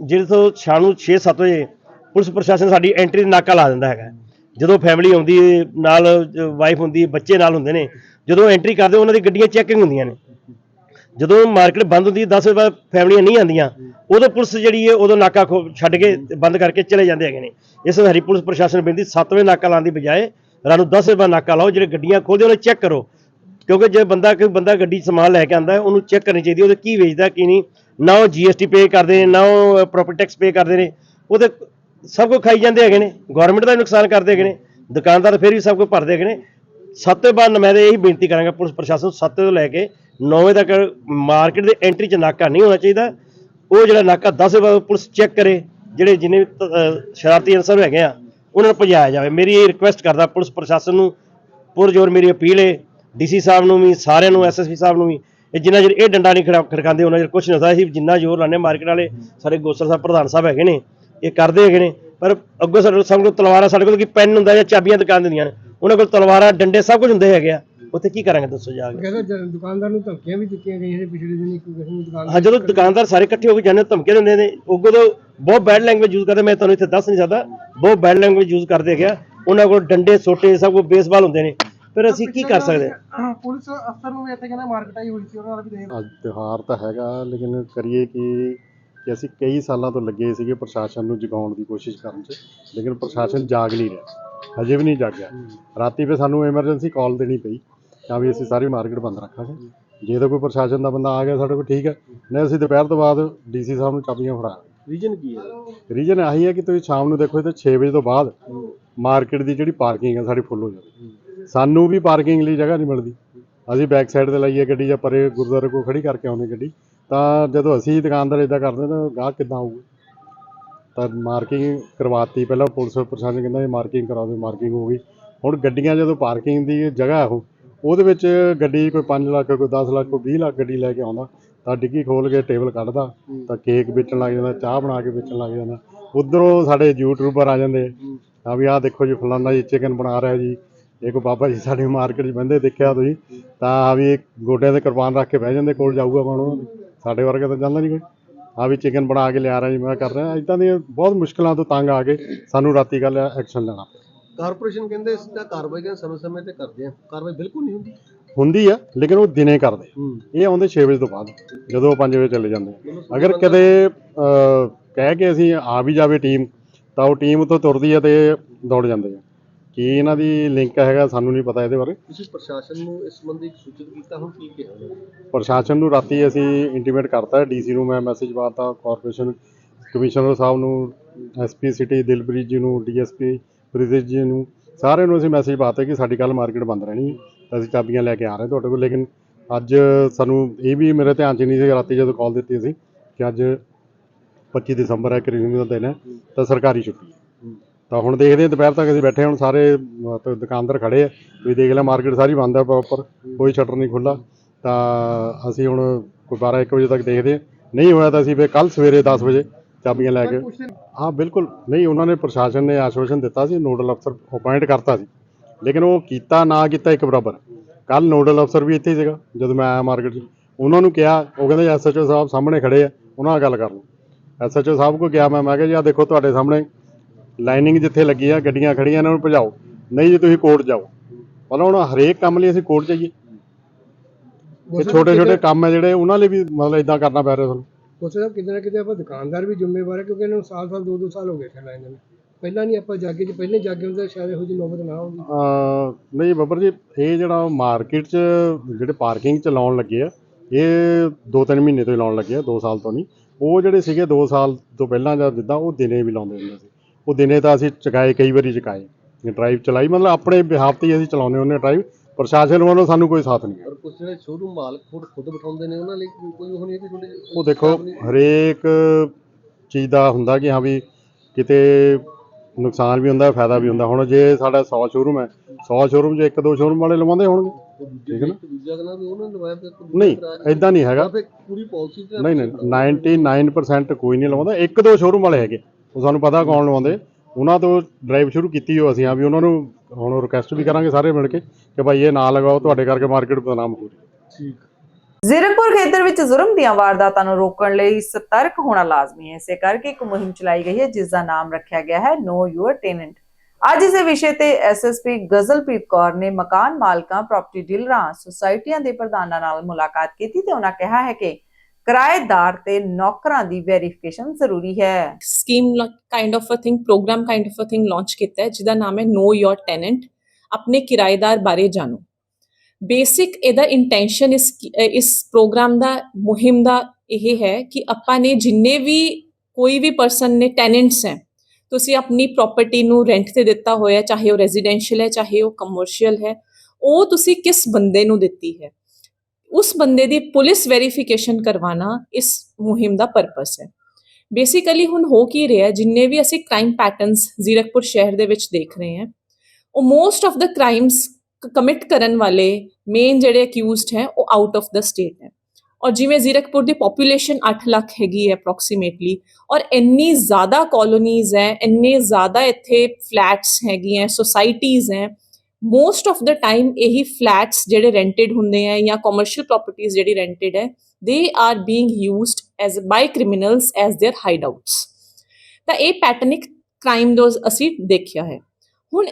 ਜਿਹੜੇ ਤੋਂ ਸ਼ਾਮ ਨੂੰ 6-7 ਵਜੇ ਪੁਲਿਸ ਪ੍ਰਸ਼ਾਸਨ ਸਾਡੀ ਐਂਟਰੀ ਨਾਕਾ ਲਾ ਦਿੰਦਾ ਹੈਗਾ। ਜਦੋਂ ਫੈਮਿਲੀ ਆਉਂਦੀ, ਨਾਲ ਵਾਈਫ ਹੁੰਦੀ, ਬੱਚੇ ਨਾਲ ਹੁੰਦੇ ਨੇ, ਜਦੋਂ ਐਂਟਰੀ ਕਰਦੇ ਉਹਨਾਂ ਦੀ ਗੱਡੀਆਂ ਚੈਕਿੰਗ ਹੁੰਦੀਆਂ ਨੇ। ਜਦੋਂ ਮਾਰਕੀਟ ਬੰਦ ਹੁੰਦੀ ਹੈ 10 ਵਜੇ ਬਾਅਦ ਫੈਮਲੀਆਂ ਨਹੀਂ ਆਉਂਦੀਆਂ, ਉਦੋਂ ਪੁਲਿਸ ਜਿਹੜੀ ਹੈ, ਉਦੋਂ ਨਾਕਾ ਖੋ- ਛੱਡ ਕੇ ਬੰਦ ਕਰਕੇ ਚਲੇ ਜਾਂਦੇ ਹੈਗੇ ਨੇ। ਇਸ ਹਰੀ ਪੁਲਿਸ ਪ੍ਰਸ਼ਾਸਨ ਨੂੰ ਬੇਨਤੀ 7 ਵਜੇ ਨਾਕਾ ਲਾਉਣ ਦੀ ਬਜਾਏ, ਰਾਤ ਨੂੰ 10 ਵਜੇ ਬਾਅਦ ਨਾਕਾ ਲਾਓ, ਜਿਹੜੇ ਗੱਡੀਆਂ ਖੋਲਦੇ ਉਹਨੂੰ ਚੈੱਕ ਕਰੋ। ਕਿਉਂਕਿ ਜੇ ਬੰਦਾ, ਕੋਈ ਬੰਦਾ ਗੱਡੀ ਸਮਾਨ ਲੈ ਕੇ ਆਂਦਾ ਉਹਨੂੰ ਚੈੱਕ ਕਰਨੀ ਚਾਹੀਦੀ ਉਹਦੇ ਕੀ ਵੇਚਦਾ, ਕੀ ਨਹੀਂ। ਨਾ ਉਹ ਜੀਐਸਟੀ ਪੇ ਕਰਦੇ ਨੇ, ਨਾ ਉਹ ਪ੍ਰੋਪਰਟੀ ਟੈਕਸ ਪੇ ਕਰਦੇ ਨੇ। ਉਹਦੇ ਸਭ ਕੁਝ ਖਾਈ ਜਾਂਦੇ ਹੈਗੇ ਨੇ ਗਵਰਨਮੈਂਟ ਦਾ ਵੀ ਨੁਕਸਾਨ ਕਰਦੇ ਹੈਗੇ ਨੇ, ਦੁਕਾਨਦਾਰ ਫਿਰ ਵੀ ਸਭ ਕੁਝ ਭਰਦੇ ਹੈਗੇ ਨੇ। ਸੱਤ ਤੋਂ ਬਾਅਦ ਮੈਂ ਤਾਂ ਇਹੀ ਬੇਨਤੀ ਕਰਾਂਗਾ, ਪੁਲਿਸ ਪ੍ਰਸ਼ਾਸਨ ਨੂੰ ਸੱਤ ਤੋਂ ਲੈ ਕੇ 9 ਵਜੇ ਤੱਕ ਮਾਰਕੀਟ ਦੇ ਐਂਟਰੀ 'ਚ ਨਾਕਾ ਨਹੀਂ ਹੋਣਾ ਚਾਹੀਦਾ। ਉਹ ਜਿਹੜਾ ਨਾਕਾ 10 ਵਜੇ ਬਾਅਦ ਪੁਲਿਸ ਚੈੱਕ ਕਰੇ, ਜਿਹੜੇ ਜਿੰਨੇ ਵੀ ਸ਼ਰਾਰਤੀ ਅਨਸਰ ਹੈਗੇ ਆ, ਉਹਨਾਂ ਨੂੰ ਭਜਾਇਆ ਜਾਵੇ। ਮੇਰੀ ਇਹ ਰਿਕੁਐਸਟ ਕਰਦਾ ਪੁਲਿਸ ਪ੍ਰਸ਼ਾਸਨ ਨੂੰ, ਪੁਰਜੋਰ ਮੇਰੀ ਅਪੀਲ ਹੈ ਡੀਸੀ ਸਾਹਿਬ ਨੂੰ ਵੀ, ਸਾਰਿਆਂ ਨੂੰ ਐਸਐਸਪੀ ਸਾਹਿਬ ਨੂੰ ਵੀ, ਇਹ ਜਿੰਨਾ ਚਿਰ ਇਹ ਡੰਡਾ ਨਹੀਂ ਖੜਾ ਖੜਕਾਉਂਦੇ ਉਹਨਾਂ ਚਿਰ ਕੁਝ ਨਹੀਂ ਹੁੰਦਾ। ਅਸੀਂ ਜਿੰਨਾ ਜ਼ੋਰ ਲਾਣੇ ਮਾਰਕੀਟ ਵਾਲੇ, ਸਾਡੇ ਗੋਸਲ ਸਾਹਿਬ, ਪ੍ਰਧਾਨ ਸਾਹਿਬ ਹੈਗੇ ਨੇ ਇਹ ਕਰਦੇ ਹੈਗੇ ਨੇ ਪਰ ਅੱਗੋਂ ਸਾਡੇ ਸਾਡੇ ਕੋਲ ਤਲਵਾਰਾਂ ਸਾਡੇ ਕੋਲ ਕੀ ਪੈਨ ਹੁੰਦਾ ਜਾਂ ਚਾਬੀਆਂ ਦੁਕਾਨ ਦਿੰਦੀਆਂ ਨੇ ਉਹਨਾਂ ਕੋਲ ਤਲਵਾਰਾਂ ਡੰਡੇ ਸਭ ਕੁਝ ਹੁੰਦੇ ਹੈਗੇ ਆ। ਉੱਥੇ ਕੀ ਕਰਾਂਗੇ ਦੱਸੋ ਜਾ ਕੇ? ਕਹਿੰਦਾ ਜ- ਦੁਕਾਨਦਾਰ ਨੂੰ ਧਮਕੀਆਂ ਵੀ ਦਿੱਤੀਆਂ ਗਈਆਂ ਨੇ ਪਿਛਲੇ ਦਿਨੀ ਕੋਈ ਕਿਸੇ ਨੂੰ ਦੁਕਾਨ ਹਾਂ ਜਦੋਂ ਦੁਕਾਨਦਾਰ ਸਾਰੇ ਇਕੱਠੇ ਹੋ ਕੇ ਜਾਂਦੇ ਧਮਕੇ ਦਿੰਦੇ ਨੇ ਅੱਗੋਂ ਤੋਂ ਬਹੁਤ ਬੈਡ ਲੈਂਗੁਏਜ ਯੂਜ਼ ਕਰਦੇ ਮੈਂ ਤੁਹਾਨੂੰ ਇੱਥੇ ਦੱਸ ਨਹੀਂ ਸਕਦਾ ਬਹੁਤ ਬੈਡ ਲੈਂਗੁਏਜ ਯੂਜ਼ ਕਰਦੇ ਗਿਆ ਉਹਨਾਂ ਕੋਲ ਡੰਡੇ ਸੋਟੇ ਸਭ ਕੁਝ ਬੇਸਬਾਲ ਹੁੰਦੇ ਨੇ। ਫਿਰ ਅਸੀਂ ਕੀ ਕਰ ਸਕਦੇ? ਹਾਂ ਪੁਲਿਸ ਅਫਸਰ ਨੂੰ ਵੀ ਇੱਥੇ ਕਹਿੰਦਾ ਮਾਰਕੀਟ ਆਈ ਹੋਈ ਸੀ ਉਹਨਾਂ ਨਾਲ ਵੀ ਦੇਖ ਅੱਜ ਤਿਉਹਾਰ ਤਾਂ ਹੈਗਾ ਲੇਕਿਨ ਕਰੀਏ ਕਿ ਕਿ ਅਸੀਂ ਕਈ ਸਾਲਾਂ ਤੋਂ ਲੱਗੇ ਸੀਗੇ ਪ੍ਰਸ਼ਾਸਨ ਨੂੰ ਜਗਾਉਣ ਦੀ ਕੋਸ਼ਿਸ਼ ਕਰਨ 'ਚ ਲੇਕਿਨ ਪ੍ਰਸ਼ਾਸਨ ਜਾਗ ਨਹੀਂ ਰਿਹਾ ਹਜੇ ਵੀ ਨਹੀਂ ਜਾਗਿਆ। ਰਾਤੀ 'ਤੇ ਸਾਨੂੰ ਐਮਰਜੈਂਸੀ ਕਾਲ ਦੇਣੀ ਪਈ ਤਾਂ ਵੀ ਅਸੀਂ ਸਾਰੀ ਮਾਰਕੀਟ ਬੰਦ ਰੱਖਾਂਗੇ। ਜੇ ਤਾਂ ਕੋਈ ਪ੍ਰਸ਼ਾਸਨ ਦਾ ਬੰਦਾ ਆ ਗਿਆ ਸਾਡੇ ਕੋਲ ਠੀਕ ਹੈ। ਨਹੀਂ ਅਸੀਂ ਦੁਪਹਿਰ ਤੋਂ ਬਾਅਦ ਡੀਸੀ ਸਾਹਿਬ ਨੂੰ ਚਾਬੀਆਂ ਫੜਾ ਰੀਜਨ ਕੀ ਹੈ? ਰੀਜਨ ਆਹੀ ਹੈ ਕਿ ਤੁਸੀਂ ਸ਼ਾਮ ਨੂੰ ਦੇਖੋ ਤੇ 6 ਵਜੇ ਤੋਂ ਬਾਅਦ ਮਾਰਕੀਟ ਦੀ ਜਿਹੜੀ ਪਾਰਕਿੰਗ ਹੈ ਸਾਡੀ ਫੁੱਲ ਹੋ ਜਾਂਦੀ ਸਾਨੂੰ ਵੀ ਪਾਰਕਿੰਗ ਲਈ ਜਗ੍ਹਾ ਨਹੀਂ ਮਿਲਦੀ। ਅਸੀਂ ਬੈਕ ਸਾਈਡ ਤੇ ਲਾਈਏ ਗੱਡੀ ਜਾਂ ਪਰੇ ਗੁਰਦੁਆਰੇ ਕੋਲ ਖੜੀ ਕਰਕੇ ਆਉਂਦੇ ਗੱਡੀ। ਤਾਂ ਜਦੋਂ ਅਸੀਂ ਦੁਕਾਨਦਾਰ ਇਦਾਂ ਕਰਦੇ ਤਾਂ ਗਾਹਕ ਕਿੱਦਾਂ ਆਊਗਾ? ਤਾਂ ਮਾਰਕਿੰਗ ਕਰਵਾਤੀ, ਪਹਿਲਾਂ ਪੁਲਿਸ ਪ੍ਰਸ਼ਾਸਨ ਕਹਿੰਦਾ ਇਹ ਮਾਰਕਿੰਗ ਕਰਾ ਦਿਓ ਮਾਰਕਿੰਗ ਹੋ ਗਈ। ਹੁਣ ਗੱਡੀਆਂ ਜਦੋਂ ਪਾਰਕਿੰਗ ਦੀ ਜਗ੍ਹਾ ਉਹ, ਉਹਦੇ ਵਿੱਚ ਗੱਡੀ ਕੋਈ 5 ਲੱਖ, ਕੋਈ 10 ਲੱਖ, ਕੋਈ 20 ਲੱਖ ਗੱਡੀ ਲੈ ਕੇ ਆਉਂਦਾ, ਤਾਂ ਡਿੱਗੀ ਖੋਲ ਕੇ ਟੇਬਲ ਕੱਢਦਾ, ਤਾਂ ਕੇਕ ਵੇਚਣ ਲੱਗ ਜਾਂਦਾ, ਚਾਹ ਬਣਾ ਕੇ ਵੇਚਣ ਲੱਗ ਜਾਂਦਾ। ਉਧਰੋਂ ਸਾਡੇ ਯੂਟਿਊਬਰ ਆ ਜਾਂਦੇ, ਆ ਵੀ ਆਹ ਦੇਖੋ ਜੀ ਫਲਾਨਾ ਜੀ ਚਿਕਨ ਬਣਾ ਰਿਹਾ ਜੀ, ਇਹ ਕੋ ਬਾਬਾ ਜੀ ਸਾਡੀ ਮਾਰਕੀਟ 'ਚ ਬੰਦੇ ਦੇਖਿਆ ਤੁਸੀਂ, ਤਾਂ ਆ ਵੀ ਗੋਡਿਆਂ ਤੇ ਕੁਰਬਾਨ ਰੱਖ ਕੇ ਬਹਿ ਜਾਂਦੇ, ਕੋਲ ਜਾਊਗਾ ਕੌਣ ਉਹਨਾਂ ਦੇ? ਸਾਡੇ ਵਰਗਾ ਤਾਂ ਜਾਂਦਾ ਨਹੀਂ ਕੋਈ। ਆ ਵੀ ਚਿਕਨ ਬਣਾ ਕੇ ਲਿਆ ਰਿਹਾ ਜੀ ਮੈਂ ਕਰ ਰਿਹਾ। ਇਦਾਂ ਦੀਆਂ ਬਹੁਤ ਮੁਸ਼ਕਲਾਂ ਤੋਂ ਤੰਗ ਆ ਕੇ ਸਾਨੂੰ ਰਾਤੀ ਕੱਲ ਐਕਸ਼ਨ ਲੈਣਾ। ਕਾਰਪੋਰੇਸ਼ਨ ਕਹਿੰਦੇ ਇਸ ਦਾ ਕਾਰਵਾਈ ਕਰਨ ਸਮੇਂ ਸਮੇਂ ਤੇ ਕਰਦੇ ਆ ਕਾਰਵਾਈ ਬਿਲਕੁਲ ਨਹੀਂ ਹੁੰਦੀ। ਹੁੰਦੀ ਆ ਲੇਕਿਨ ਉਹ ਦਿਨੇ ਕਰਦੇ ਇਹ ਆਉਂਦੇ 6 ਵਜੇ ਤੋਂ ਬਾਅਦ ਜਦੋਂ ਉਹ 5 ਵਜੇ ਚਲੇ ਜਾਂਦੇ ਅਗਰ ਕਦੇ ਕਹਿ ਕੇ ਅਸੀਂ ਆ ਵੀ ਜਾਵੇ ਟੀਮ ਤਾਂ ਉਹ ਟੀਮ ਉੱਥੋਂ ਤੁਰਦੀ ਆ ਤੇ ਦੌੜ ਜਾਂਦੇ ਆ। ਕੀ ਇਹਨਾਂ ਦੀ ਲਿੰਕ ਹੈਗਾ ਸਾਨੂੰ ਨਹੀਂ ਪਤਾ ਇਹਦੇ ਬਾਰੇ। ਤੁਸੀਂ ਪ੍ਰਸ਼ਾਸਨ ਨੂੰ ਇਸ ਸੰਬੰਧੀ ਸੂਚਿਤ ਕੀਤਾ ਹੁਣ ਕੀ ਕਿਹਾ ਨੇ ਪ੍ਰਸ਼ਾਸਨ ਨੂੰ ਰਾਤੀ ਅਸੀਂ ਇੰਟੀਮੇਟ ਕਰਤਾ ਡੀਸੀ ਨੂੰ ਮੈਂ ਮੈਸੇਜ ਪਾਤਾ ਕਾਰਪੋਰੇਸ਼ਨ ਕਮਿਸ਼ਨਰ ਸਾਹਿਬ ਨੂੰ ਐਸਪੀ ਸਿਟੀ ਦਿਲਪ੍ਰੀਤ ਜੀ ਨੂੰ ਡੀਐਸਪੀ ਪ੍ਰੀਤਿਸ਼ ਜੀ ਨੂੰ ਸਾਰਿਆਂ ਨੂੰ ਅਸੀਂ ਮੈਸੇਜ ਪਾਤਾ ਕਿ ਸਾਡੀ ਕੱਲ ਮਾਰਕੀਟ ਬੰਦ ਰਹਿਣੀ ਹੈ ਤਾਂ ਅਸੀਂ ਚਾਬੀਆਂ ਲੈ ਕੇ ਆ ਰਹੇ ਤੁਹਾਡੇ ਕੋਲ ਲੇਕਿਨ ਅੱਜ ਸਾਨੂੰ ਇਹ ਵੀ ਮੇਰੇ ਧਿਆਨ 'ਚ ਨਹੀਂ ਸੀ ਰਾਤੀ ਜਦੋਂ ਕਾਲ ਦਿੱਤੀ ਸੀ ਕਿ ਅੱਜ 25 ਦਸੰਬਰ ਹੈ ਕ੍ਰਿਸਮਸ ਦਾ ਦਿਨ ਹੈ ਤਾਂ ਸਰਕਾਰੀ ਛੁੱਟੀ ਹੈ। ਤਾਂ ਹੁਣ ਦੇਖਦੇ ਹਾਂ ਦੁਪਹਿਰ ਤੱਕ ਅਸੀਂ ਬੈਠੇ ਹੁਣ ਸਾਰੇ ਮਤਲਬ ਦੁਕਾਨਦਾਰ ਖੜੇ ਆ। ਤੁਸੀਂ ਦੇਖ ਲਿਆ ਮਾਰਕੀਟ ਸਾਰੀ ਬੰਦ ਹੈ ਪ੍ਰੋਪਰ ਕੋਈ ਸ਼ਟਰ ਨਹੀਂ ਖੁੱਲਾ ਤਾਂ ਅਸੀਂ ਹੁਣ ਕੋਈ 12 1 ਵਜੇ ਤੱਕ ਦੇਖਦੇ ਹਾਂ। ਨਹੀਂ ਹੋਇਆ ਤਾਂ ਅਸੀਂ ਫਿਰ ਕੱਲ ਸਵੇਰੇ 10 ਵਜੇ ਚਾਬੀਆਂ ਲੈ ਕੇ ਹਾਂ ਬਿਲਕੁਲ। ਨਹੀਂ ਉਹਨਾਂ ਨੇ ਪ੍ਰਸ਼ਾਸਨ ਨੇ ਆਸ਼ਵਾਸਨ ਦਿੱਤਾ ਸੀ ਨੋਡਲ ਅਫਸਰ ਅਪਾਇੰਟ ਕਰਤਾ ਸੀ। ਲੇਕਿਨ ਉਹ ਕੀਤਾ ਨਾ ਕੀਤਾ ਇੱਕ ਬਰਾਬਰ। ਕੱਲ ਨੋਡਲ ਅਫਸਰ ਵੀ ਇੱਥੇ ਹੀ ਸੀਗਾ ਜਦੋਂ ਮੈਂ ਆਇਆ ਮਾਰਕੀਟ 'ਚ। ਉਹਨਾਂ ਨੂੰ ਕਿਹਾ ਉਹ ਕਹਿੰਦੇ ਐਸਐਚਓ ਸਾਹਿਬ ਸਾਹਮਣੇ ਖੜੇ ਆ ਉਹਨਾਂ ਨਾਲ ਗੱਲ ਕਰ ਲਓ। ਐਸਐਚਓ ਸਾਹਿਬ ਕੋ ਗਿਆ ਮੈਂ ਮੈਂ ਕਿਹਾ ਜੀ ਆ ਦੇਖੋ ਤੁਹਾਡੇ ਸਾਹਮਣੇ ਲਾਈਨਿੰਗ ਜਿੱਥੇ ਲੱਗੀ ਆ ਗੱਡੀਆਂ ਖੜੀਆਂ ਇਹਨਾਂ ਨੂੰ ਭਜਾਓ। ਨਹੀਂ ਜੀ ਤੁਸੀਂ ਕੋਰਟ ਜਾਓ। ਮਤਲਬ ਹੁਣ ਹਰੇਕ ਕੰਮ ਲਈ ਅਸੀਂ ਕੋਰਟ ਜਾਈਏ। ਤੇ ਛੋਟੇ ਛੋਟੇ ਕੰਮ ਹੈ ਜਿਹੜੇ ਉਹਨਾਂ ਲਈ ਵੀ ਮਤਲਬ ਇਦਾਂ ਕਰਨਾ ਪੈ ਰਿਹਾ ਸਾਨੂੰ। ਉਸ ਦਾ ਕਿਤੇ ਨਾ ਕਿਤੇ ਆਪਾਂ ਦੁਕਾਨਦਾਰ ਵੀ ਜ਼ਿੰਮੇਵਾਰ ਹੈ ਕਿਉਂਕਿ ਇਹਨਾਂ ਨੂੰ ਸਾਲ ਸਾਲ ਦੋ ਦੋ ਸਾਲ ਹੋ ਗਏ ਖਿਲਾਏ ਨੇ। ਪਹਿਲਾਂ ਨਹੀਂ ਆਪਾਂ ਜਾਗੇ ਜੇ ਪਹਿਲੇ ਜਾਗੇ ਹੁੰਦੇ ਸ਼ਾਇਦ ਇਹੋ ਜਿਹੀ ਨੌਬਤ ਨਾ ਆਉਂਦੀ ਅਹ ਨਹੀਂ ਬੱਬਰ ਜੀ ਇਹ ਜਿਹੜਾ ਮਾਰਕੀਟ 'ਚ ਜਿਹੜੇ ਪਾਰਕਿੰਗ 'ਚ ਲਾਉਣ ਲੱਗੇ ਆ ਇਹ 2-3 ਮਹੀਨੇ ਤੋਂ ਹੀ ਲਾਉਣ ਲੱਗੇ ਆ 2 ਸਾਲ ਤੋਂ ਨਹੀਂ। ਉਹ ਜਿਹੜੇ ਸੀਗੇ 2 ਸਾਲ ਤੋਂ ਪਹਿਲਾਂ ਜਦ ਜਿੱਦਾਂ ਉਹ ਦਿਨੇ ਵੀ ਲਾਉਂਦੇ ਹੁੰਦੇ ਸੀ। ਉਹ ਦਿਨੇ ਤਾਂ ਅਸੀਂ ਚੁਕਾਏ ਕਈ ਵਾਰੀ ਚੁਕਾਏ। ਡਰਾਈਵ ਚਲਾਈ ਮਤਲਬ ਆਪਣੇ ਬਿਹਾਫ ਤੇ ਹੀ ਅਸੀਂ ਚਲਾਉਂਦੇ ਹੁੰਦੇ ਡਰਾਈਵ ਪ੍ਰਸ਼ਾਸਨ ਵੱਲੋਂ ਸਾਨੂੰ ਕੋਈ ਸਾਥ ਨਹੀਂ ਹੈ ਪਰ ਕੁਝ ਜਿਹੜੇ ਸ਼ੋਰੂਮ ਮਾਲਕ ਖੁਦ ਖੁਦ ਬਿਠਾਉਂਦੇ ਨੇ ਉਹਨਾਂ ਲਈ ਕੋਈ ਉਹ ਨਹੀਂ ਹੈ ਕਿ ਤੁਹਾਡੇ ਉਹ ਦੇਖੋ ਹਰੇਕ ਚੀਜ਼ ਦਾ ਹੁੰਦਾ ਕਿ ਹਾਂ ਵੀ ਕਿਤੇ ਨੁਕਸਾਨ ਵੀ ਹੁੰਦਾ ਫਾਇਦਾ ਵੀ ਹੁੰਦਾ। ਹੁਣ ਜੇ ਸਾਡਾ 100 ਸ਼ੋਰੂਮ ਹੈ 100 ਸ਼ੋਰੂਮ 'ਚ ਇੱਕ ਦੋ ਸ਼ੋਰੂਮ ਵਾਲੇ ਲਵਾਉਂਦੇ ਹੋਣਗੇ। ਠੀਕ ਹੈ ਨਾ? ਨਹੀਂ ਐਦਾਂ ਨਹੀਂ ਹੈਗਾ। ਪੂਰੀ ਪਾਲਿਸੀ ਨਹੀਂ ਨਹੀਂ 99% ਕੋਈ ਨਹੀਂ ਲਵਾਉਂਦਾ। ਇੱਕ ਦੋ ਸ਼ੋਰੂਮ ਵਾਲੇ ਹੈਗੇ। ਉਹ ਸਾਨੂੰ ਪਤਾ ਕੌਣ ਲਵਾਉਂਦੇ। ਉਹਨਾਂ ਤੋਂ ਡਰਾਈਵ ਸ਼ੁਰੂ ਕੀਤੀ ਹੋ ਅਸੀਂ ਆ ਵੀ ਉਹਨਾਂ ਨੂੰ ਹੁਣ ਰਿਕੁਐਸਟ ਵੀ ਕਰਾਂਗੇ ਸਾਰੇ ਮਿਲ ਕੇ ਕਿ ਭਾਈ ਇਹ ਨਾ ਲਗਾਓ ਤੁਹਾਡੇ ਕਰਕੇ ਮਾਰਕੀਟ ਬਦਨਾਮ ਹੋ ਰਹੀ। ਹੈ ਜ਼ੀਰਕਪੁਰ ਖੇਤਰ ਵਿੱਚ ਜ਼ੁਲਮ ਦੀਆਂ ਵਾਰਦਾਤਾਂ ਨੂੰ ਰੋਕਣ ਲਈ ਸਤਰਕ ਹੋਣਾ ਲਾਜ਼ਮੀ ਹੈ। ਇਸੇ ਕਰਕੇ ਇੱਕ ਮੁਹਿੰਮ ਚਲਾਈ ਗਈ ਹੈ ਜਿਸ ਦਾ ਨਾਮ ਰੱਖਿਆ ਗਿਆ ਹੈ ਨੋ ਯੂਅਰ ਟੈਨੈਂਟ ਅੱਜ ਇਸੇ ਵਿਸ਼ੇ ਤੇ ਐਸਐਸਪੀ ਗਜ਼ਲਪ੍ਰੀਤ ਕੌਰ ਨੇ ਮਕਾਨ ਮਾਲਕਾਂ ਪ੍ਰਾਪਰਟੀ ਡੀਲਰਾਂ ਸੁਸਾਇਟੀਆਂ ਦੇ ਪ੍ਰਧਾਨਾਂ ਨਾਲ ਮੁਲਾਕਾਤ ਕੀਤੀ ਤੇ ਉਹਨਾਂ ਕਿਹਾ ਹੈ ਕਿ ਕਿਰਾਏਦਾਰ ਤੇ ਨੌਕਰਾਂ ਦੀ ਵੈਰੀਫਿਕੇਸ਼ਨ ਜ਼ਰੂਰੀ ਹੈ। Scheme kind of a thing programme kind of a thing launch ਕੀਤਾ ਹੈ, ਜਿਹਦਾ ਨਾਮ ਹੈ ਨੋ ਯੋਰ ਟੈਨੈਂਟ ਆਪਣੇ ਕਿਰਾਏਦਾਰ ਬਾਰੇ ਜਾਣੋ। ਬੇਸਿਕ ਇਹਦਾ ਇੰਟੈਂਸ਼ਨ ਇਸ ਇਸ ਪ੍ਰੋਗਰਾਮ ਦਾ, ਮੁਹਿੰਮ ਦਾ ਇਹ ਹੈ ਕਿ ਆਪਾਂ ਨੇ ਜਿੰਨੇ ਵੀ ਕੋਈ ਵੀ ਪਰਸਨ ਨੇ ਟੈਨੈਂਟਸ ਹੈ, ਤੁਸੀਂ ਆਪਣੀ ਪ੍ਰਾਪਰਟੀ ਨੂੰ ਰੈਂਟ ਤੇ ਦਿੱਤਾ ਹੋਇਆ ਚਾਹੇ ਉਹ ਰੈਜ਼ੀਡੈਂਸ਼ੀਅਲ ਹੈ, ਚਾਹੇ ਉਹ ਕਮਰਸ਼ੀਅਲ ਹੈ, ਉਹ ਤੁਸੀਂ ਕਿਸ ਬੰਦੇ ਨੂੰ ਦਿੱਤੀ ਹੈ? ਉਸ ਬੰਦੇ ਦੀ ਪੁਲਿਸ ਵੈਰੀਫਿਕੇਸ਼ਨ ਕਰਵਾਉਣਾ ਇਸ ਮੁਹਿੰਮ ਦਾ ਪਰਪਸ ਹੈ। ਬੇਸਿਕਲੀ ਹੁਣ ਹੋ ਕੀ ਰਿਹਾ, ਜਿੰਨੇ ਵੀ ਅਸੀਂ ਕ੍ਰਾਈਮ ਪੈਟਰਨਸ ਜ਼ੀਰਕਪੁਰ ਸ਼ਹਿਰ ਦੇ ਵਿੱਚ ਦੇਖ ਰਹੇ ਹਾਂ, ਉਹ most of the crimes commit ਕਰਨ ਵਾਲੇ ਮੇਨ ਜਿਹੜੇ ਅਕਿਊਜ਼ਡ ਹੈ, ਉਹ ਆਊਟ ਆਫ ਦਾ ਸਟੇਟ ਹੈ। ਔਰ ਜਿਵੇਂ ਜ਼ੀਰਕਪੁਰ ਦੀ ਪੋਪੂਲੇਸ਼ਨ 8 ਲੱਖ ਹੈਗੀ ਹੈ ਅਪਰੋਕਸੀਮੇਟਲੀ ਔਰ ਇੰਨੀ ਜ਼ਿਆਦਾ ਕਾਲੋਨੀਜ਼ ਹੈ, ਇੰਨੇ ਜ਼ਿਆਦਾ ਇੱਥੇ ਫਲੈਟਸ ਹੈਗੀਆਂ ਸੋਸਾਇਟੀਜ਼ ਹੈ ਮੋਸਟ ਆਫ ਦਾ ਟਾਈਮ ਇਹੀ ਫਲੈਟਸ ਜਿਹੜੇ ਰੈਂਟਡ ਹੁੰਦੇ ਆ ਜਾਂ ਕਮਰਸ਼ੀਅਲ ਪ੍ਰਾਪਰਟੀਆਂ ਜਿਹੜੀ ਰੈਂਟਡ ਹੈ they are being used as, by criminals as their hideouts. ਤਾਂ ਇਹ ਪੈਟਰਨ ਇੱਕ ਕ੍ਰਾਈਮ ਦੋ ਅਸੀਂ ਦੇਖਿਆ ਹੈ ਹੁਣ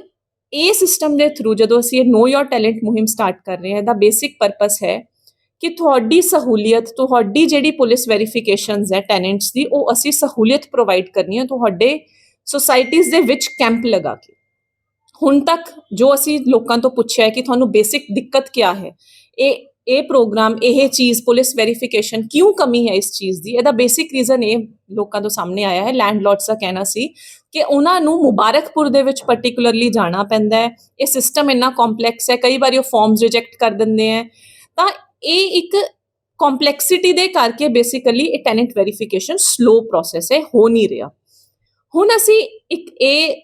ਇਹ ਸਿਸਟਮ ਦੇ ਥਰੂ ਜਦੋਂ ਅਸੀਂ ਇਹ ਨੋ ਯੋਰ ਟੈਲੈਂਟ ਮੁਹਿੰਮ ਸਟਾਰਟ ਕਰ ਰਹੇ ਹਾਂ ਦਾ ਬੇਸਿਕ ਪਰਪਸ ਹੈ ਕਿ ਤੁਹਾਡੀ ਸਹੂਲੀਅਤ ਤੁਹਾਡੀ ਜਿਹੜੀ ਪੁਲਿਸ ਵੈਰੀਫਿਕੇਸ਼ਨਸ ਹੈ ਟੈਨੈਂਟਸ ਦੀ ਉਹ ਅਸੀਂ ਸਹੂਲੀਅਤ ਪ੍ਰੋਵਾਈਡ ਕਰਨੀ ਹੈ ਤੁਹਾਡੇ ਸੁਸਾਇਟੀਜ਼ ਦੇ ਵਿੱਚ ਕੈਂਪ ਲਗਾ ਕੇ ਹੁਣ ਤੱਕ ਜੋ ਅਸੀਂ ਲੋਕਾਂ ਤੋਂ ਪੁੱਛਿਆ ਹੈ ਕਿ ਤੁਹਾਨੂੰ ਬੇਸਿਕ ਦਿੱਕਤ ਕੀ ਹੈ, ਇਹ ਇਹ ਪ੍ਰੋਗਰਾਮ ਇਹ ਚੀਜ਼ ਪੁਲਿਸ ਵੈਰੀਫਿਕੇਸ਼ਨ ਕਿਉਂ ਕਮੀ ਹੈ ਇਸ ਚੀਜ਼ ਦੀ? ਇਹਦਾ ਬੇਸਿਕ ਰੀਜ਼ਨ ਇਹ ਲੋਕਾਂ ਤੋਂ ਸਾਹਮਣੇ ਆਇਆ ਹੈ ਲੈਂਡਲੋਰਡਸ ਦਾ ਕਹਿਣਾ ਸੀ ਕਿ ਉਹਨਾਂ ਨੂੰ ਮੁਬਾਰਕਪੁਰ ਦੇ ਵਿੱਚ ਪਾਰਟਿਕੂਲਰਲੀ ਜਾਣਾ ਪੈਂਦਾ ਹੈ। ਇਹ ਸਿਸਟਮ ਇੰਨਾ ਕੰਪਲੈਕਸ ਹੈ, ਕਈ ਵਾਰੀ ਉਹ ਫਾਰਮਸ ਰਿਜੈਕਟ ਕਰ ਦਿੰਦੇ ਆ ਤਾਂ ਇਹ ਇੱਕ ਕੰਪਲੈਕਸਿਟੀ ਦੇ ਕਰਕੇ ਬੇਸਿਕਲੀ ਇਹ ਟੈਨੈਂਟ ਵੈਰੀਫਿਕੇਸ਼ਨ ਸਲੋ ਪ੍ਰੋਸੈਸ ਹੈ, ਹੋ ਨਹੀਂ ਰਿਹਾ। ਹੁਣ ਅਸੀਂ ਇੱਕ ਇਹ